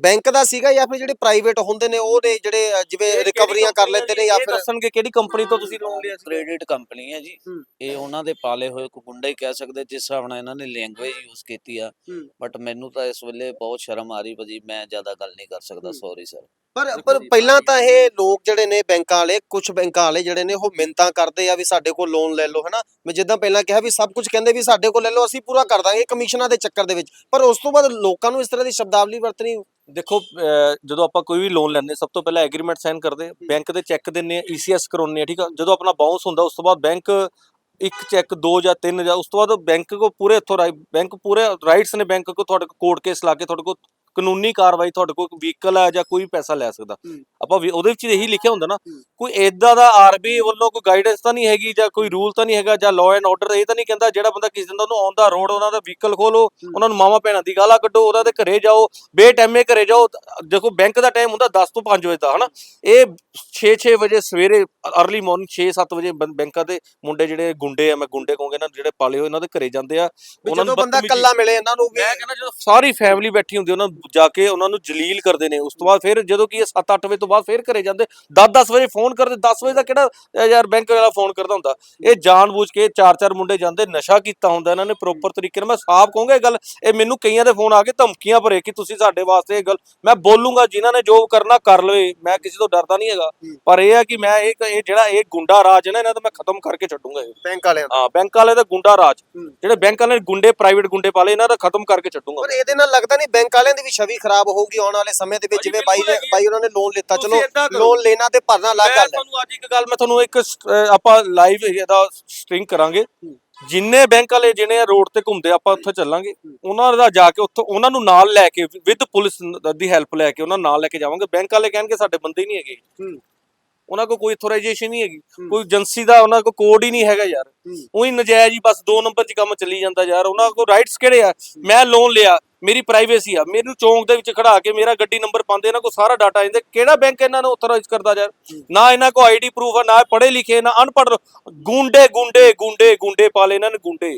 Speaker 1: ਬੈਂਕ ਦਾ ਸੀਗਾ ਜਾਂ ਫਿਰ ਜਿਹੜੇ ਪ੍ਰਾਈਵੇਟ ਹੁੰਦੇ ਨੇ ਉਹ ਨੇ ਜਿਹੜੇ ਜਿਵੇਂ ਰਿਕਵਰੀਆਂ ਕਰ ਲੈਂਦੇ ਨੇ ਜਾਂ ਫਿਰ
Speaker 2: ਦੱਸਣਗੇ ਕਿਹੜੀ ਕੰਪਨੀ ਤੋਂ ਤੁਸੀਂ ਲੋਨ ਲਿਆ ਸੀ
Speaker 3: ਕ੍ਰੈਡਿਟ ਕੰਪਨੀ ਹੈ ਜੀ
Speaker 1: ਹੂੰ।
Speaker 3: ਇਹ ਉਹਨਾਂ ਦੇ ਪਾਲੇ ਹੋਏ ਕੋ ਗੁੰਡਾ ਹੀ ਕਹਿ ਸਕਦੇ ਜਿਸ ਹਿਸਾਬ ਨਾਲ ਇਹਨਾਂ ਨੇ ਲੈਂਗੁਏਜ ਯੂਜ਼ ਕੀਤੀ ਆ
Speaker 1: ਹੂੰ।
Speaker 3: ਬਟ ਮੈਨੂੰ ਤਾਂ ਇਸ ਵੇਲੇ ਬਹੁਤ ਸ਼ਰਮ ਆ ਰਹੀ ਭਾਜੀ ਮੈਂ ਜ਼ਿਆਦਾ ਗੱਲ ਨਹੀਂ ਕਰ ਸਕਦਾ
Speaker 1: ਹੂੰ।
Speaker 3: ਸੌਰੀ ਸਰ
Speaker 1: ਪਰ ਪਰ ਪਹਿਲਾਂ ਤਾਂ ਇਹ ਲੋਕ ਜਿਹੜੇ ਨੇ ਬੈਂਕਾਂ ਵਾਲੇ ਕੁਝ ਬੈਂਕਾਂ ਵਾਲੇ ਜਿਹੜੇ ਨੇ ਉਹ ਮਿੰਤਾਂ ਕਰਦੇ ਆ ਵੀ ਸਾਡੇ ਕੋਲ ਲੋਨ ਲੈ ਲਓ ਹਨਾ ਮੈਂ ਜਿੱਦਾਂ ਪਹਿਲਾਂ ਕਿਹਾ ਵੀ ਸਭ ਕੁਝ ਕਹਿੰਦੇ ਵੀ ਸਾਡੇ ਕੋਲ ਲੈ ਲਓ ਅਸੀਂ ਪੂਰਾ ਕਰ ਦਾਂਗੇ ਕਮਿਸ਼ਨਾਂ ਦੇ ਚੱਕਰ ਦੇ ਵਿੱਚ ਪਰ ਉਸ ਤੋਂ ਬਾਅਦ ਲੋਕਾਂ ਨੂੰ ਇਸ ਤਰ੍ਹਾਂ ਦੀ ਸ਼ਬਦਾਵਲੀ ਵਰਤਣੀ
Speaker 2: ਦੇਖੋ, ਅਹ, ਜਦੋਂ ਆਪਾਂ ਕੋਈ ਵੀ ਲੋਨ ਲੈਂਦੇ, ਸਭ ਤੋਂ ਪਹਿਲਾਂ ਐਗਰੀਮੈਂਟ ਸਾਈਨ ਕਰਦੇ ਬੈਂਕ ਦੇ ਚੈੱਕ ਦਿੰਨੇ ਆ ਈਸੀਐਸ ਕਰਾਉਣੇ ਆ ਠੀਕ ਆ? ਜਦੋਂ ਆਪਣਾ ਬਾਉਂਸ ਹੁੰਦਾ, ਉਸ ਤੋਂ ਬਾਅਦ ਬੈਂਕ ਇੱਕ ਚੈੱਕ ਦੋ ਜਾਂ ਤਿੰਨ ਜਾਂ ਉਸ ਤੋਂ ਬਾਅਦ ਬੈਂਕ ਕੋ ਪੂਰੇ ਇੱਥੋਂ ਬੈਂਕ ਪੂਰੇ ਰਾਈਟਸ ਨੇ ਬੈਂਕ ਕੋ, ਤੁਹਾਡੇ ਕੋਰਟ ਕੇਸ ਲਾ ਕੇ, ਤੁਹਾਡੇ ਕੋਲ ਕਾਨੂੰਨੀ ਕਾਰਵਾਈ ਤੁਹਾਡੇ ਕੋਲ ਵਹੀਕਲ ਹੈ ਜਾਂ ਕੋਈ ਪੈਸਾ ਲੈ ਸਕਦਾ। ਆਪਾਂ ਵੀ ਉਹਦੇ ਵਿੱਚ ਇਹੀ ਲਿਖਿਆ ਹੁੰਦਾ ਨਾ। ਕੋਈ ਏਦਾਂ ਦਾ ਆਰਬੀ ਵੱਲੋਂ ਕੋਈ ਗਾਈਡੈਂਸ ਤਾਂ ਨਹੀਂ ਹੈਗੀ ਜਾਂ ਕੋਈ ਰੂਲ ਤਾਂ ਨਹੀਂ ਹੈਗਾ ਜਾਂ ਲਾਅ ਐਂਡ ਆਰਡਰ ਇਹ ਤਾਂ ਨਹੀਂ ਕਹਿੰਦਾ ਜਿਹੜਾ ਬੰਦਾ ਕਿਸੇ ਦਿਨ ਉਹਨੂੰ ਦਾ ਰੋਡ ਉਹਨਾਂ ਦਾ ਵਹੀਕਲ ਖੋਲੋ ਉਹਨਾਂ ਨੂੰ ਮਾਵਾ ਭੈਣਾਂ ਦੀ ਗਾਲਾਂ ਕੱਢੋ ਉਹਨਾਂ ਦੇ ਘਰੇ ਜਾਓ ਬੇਟਾਈਮੇ ਘਰੇ ਜਾਓ ਦੇਖੋ ਬੈਂਕ ਦਾ ਟਾਈਮ ਹੁੰਦਾ 10 ਤੋਂ 5 ਵਜੇ ਦਾ ਹਨਾ ਇਹ 6-6 ਵਜੇ ਸਵੇਰੇ ਅਰਲੀ ਮਾਰਨਿੰਗ 6-7 ਵਜੇ ਬੰ- ਬੈਂਕਾਂ ਦੇ ਮੁੰਡੇ ਜਿਹੜੇ ਗੁੰਡੇ ਆ ਮੈਂ ਗੁੰਡੇ ਕਹੂੰਗਾ ਇਹਨਾਂ ਜਿਹੜੇ ਪਾਲੇ ਹੋਏ ਇਹਨਾਂ ਦੇ ਘਰੇ ਜਾਂਦੇ ਆ ਉਹਨਾਂ ਨੂੰ
Speaker 1: ਬੰਦਾ ਕੱਲਾ ਮਿਲੇ ਇਹਨਾਂ ਨੂੰ ਵੀ
Speaker 2: ਮੈਂ ਕਹਿੰਦਾ ਜਦੋਂ ਸਾਰੀ ਫੈਮਿਲੀ ਬੈਠੀ ਹੁੰਦੀ ਉਹਨਾਂ ਨੂੰ ਜਾ ਕੇ ਉਹਨਾਂ ਨੂੰ ਜਲੀਲ ਕਰਦੇ ਨੇ। ਉਸ ਤੋਂ ਬਾਅਦ ਫਿਰ ਜਦੋਂ ਕਿ ਇਹ 7-8 ਵਜੇ ਤੋਂ ਬਾਅਦ ਫਿਰ ਘਰੇ ਜਾਂਦੇ 10-10 ਵਜੇ ਫੋਨ ਕਰਦੇ 10 ਵਜੇ ਦਾ ਕਿਹੜਾ ਯਾਰ ਬੈਂਕ ਵਾਲਾ ਫੋਨ ਕਰਦਾ ਹੁੰਦਾ। ਇਹ ਜਾਣਬੁੱਝ ਕੇ ਚਾਰ ਚਾਰ ਮੁੰਡੇ ਜਾਂਦੇ ਨਸ਼ਾ ਕੀਤਾ ਹੁੰਦਾ ਇਹਨਾਂ ਨੇ ਪ੍ਰੋਪਰ ਤਰੀਕੇ ਨਾਲ। ਮੈਂ ਸਾਫ਼ ਕਹੂੰਗਾ ਇਹ ਗੱਲ ਇਹ ਮੈਨੂੰ ਕਈਆਂ ਦੇ ਫੋਨ ਆ ਕੇ ਧਮਕੀਆਂ ਭਰੇ ਕਿ ਤੁਸੀਂ ਸਾਡੇ ਵਾਸਤੇ ਇਹ ਗੱਲ ਮੈਂ ਬੋਲੂੰਗਾ ਜਿਨ੍ਹਾਂ ਨੇ ਜੋ ਕਰਨਾ ਕਰ ਲਵੇ ਮੈਂ ਕਿਸੇ ਤੋਂ ਡਰਦਾ ਨਹੀਂ ਹੈਗਾ। ਪਰ ਇਹ ਹੈ ਕਿ ਮੈਂ ਇਹ ਇਹ ਜਿਹੜਾ ਇਹ ਗੁੰਡਾ ਰਾਜ ਹੈ ਨਾ ਇਹਨਾਂ ਦਾ ਮੈਂ ਖਤਮ ਕਰਕੇ ਛੱਡੂੰਗਾ ਇਹ।
Speaker 1: ਬੈਂਕ ਵਾਲਿਆਂ
Speaker 2: ਹਾਂ ਬੈਂਕ ਵਾਲੇ ਦਾ ਗੁੰਡਾ ਰਾਜ। ਜਿਹੜੇ ਬੈਂਕ ਵਾਲੇ ਗੁੰਡੇ ਪ੍ਰਾਈਵੇਟ ਗੁੰਡੇ ਪਾਲੇ ਇਹਨਾਂ ਦਾ ਖਤਮ ਕਰਕੇ ਛੱਡੂੰਗਾ।
Speaker 1: ਪਰ ਇਹਦੇ ਨਾਲ ਲੱਗਦਾ ਨਹੀਂ ਬੈਂਕ ਵਾਲਿਆਂ ਦੀ ਵੀ ਛਵੀ ਖਰਾਬ ਹੋਊਗੀ ਆਉਣ ਵਾਲੇ ਸਮੇਂ ਦੇ ਵਿੱਚ ਜਿਵੇਂ ਬਾਈ ਨੇ। ਬਾਈ ਉਹਨਾਂ ਨੇ ਲੋਨ ਲਿੱਤਾ। ਚਲੋ। ਲੋਨ ਲੈਣਾ ਤੇ ਭਰਨਾ ਅਲੱਗ ਗੱਲ ਹੈ।
Speaker 2: ਤੁਹਾਨੂੰ ਅੱਜ ਇੱਕ ਗੱਲ ਮੈਂ ਤੁਹਾਨੂੰ ਇੱਕ ਆਪਾਂ ਲਾਈਵ ਇਹਦਾ ਸਟ੍ਰਿੰਗ ਕਰਾਂਗੇ। ਜਿੰਨੇ ਬੈਂਕ ਵਾਲੇ ਜਿਹਨੇ ਰੋਡ ਤੇ ਘੁੰਮਦੇ ਆਪਾਂ ਉੱਥੇ ਚੱਲਾਂਗੇ। ਉਹਨਾਂ ਦਾ ਜਾ ਕੇ ਉੱਥੋਂ ਉਹਨਾਂ ਨੂੰ ਨਾਲ ਲੈ ਕੇ ਵਿਦ ਪੁਲਿਸ ਦੀ ਹੈਲਪ ਲੈ ਕੇ ਉਹਨਾਂ ਨਾਲ ਲੈ ਕੇ ਜਾਵਾਂਗੇ। ਬੈਂਕ ਵਾਲੇ ਕਹਿਣਗੇ ਸਾਡੇ ਬੰਦੇ ਨਹੀਂ ਹੈਗੇ। ਉਹਨਾਂ ਕੋਲ ਕੋਈ ਅਥੋਰਾਈਜੇਸ਼ਨ ਨਹੀਂ ਹੈਗੀ। ਕੋਈ ਏਜੰਸੀ ਦਾ ਉਹਨਾਂ ਕੋਲ ਕੋਡ ਹੀ ਨਹੀਂ ਹੈਗਾ ਯਾਰ। ਉਹੀ ਨਜਾਇਜ਼ ਹੀ ਬਸ ਦੋ ਨੰਬਰ 'ਚ ਕੰਮ ਚੱਲੀ ਜਾਂਦਾ ਯਾਰ। ਉਹਨਾਂ ਕੋਲ ਰਾਈਟਸ ਕਿਹੜੇ ਆ? ਮੈਂ ਲੋਨ ਲਿਆ। ਮੇਰੀ ਪ੍ਰਾਈਵੇਸੀ ਆ। ਮੈਨੂੰ ਚੌਂਕ ਦੇ ਵਿੱਚ ਖੜਾ ਕੇ ਮੇਰਾ ਗੱਡੀ ਨੰਬਰ ਪਾਉਂਦੇ, ਇਹਨਾਂ ਕੋਲ ਸਾਰਾ ਡਾਟਾ ਜਾਂਦੇ ਕਿਹੜਾ ਬੈਂਕ ਇਹਨਾਂ ਨੂੰ ਅਥੋਰਾਈਜ਼ ਕਰਦਾ ਯਾਰ? ਨਾ ਇਹਨਾਂ ਕੋਲ ਆਈਡੀ ਪ੍ਰੂਫ ਆ, ਨਾ ਪੜ੍ਹੇ ਲਿਖੇ, ਨਾ ਅਨਪੜ੍ਹ। ਗੁੰਡੇ ਗੁੰਡੇ ਗੁੰਡੇ ਗੁੰਡੇ ਪਾਲੇ ਇਹਨਾਂ ਨੇ ਗੁੰਡੇ।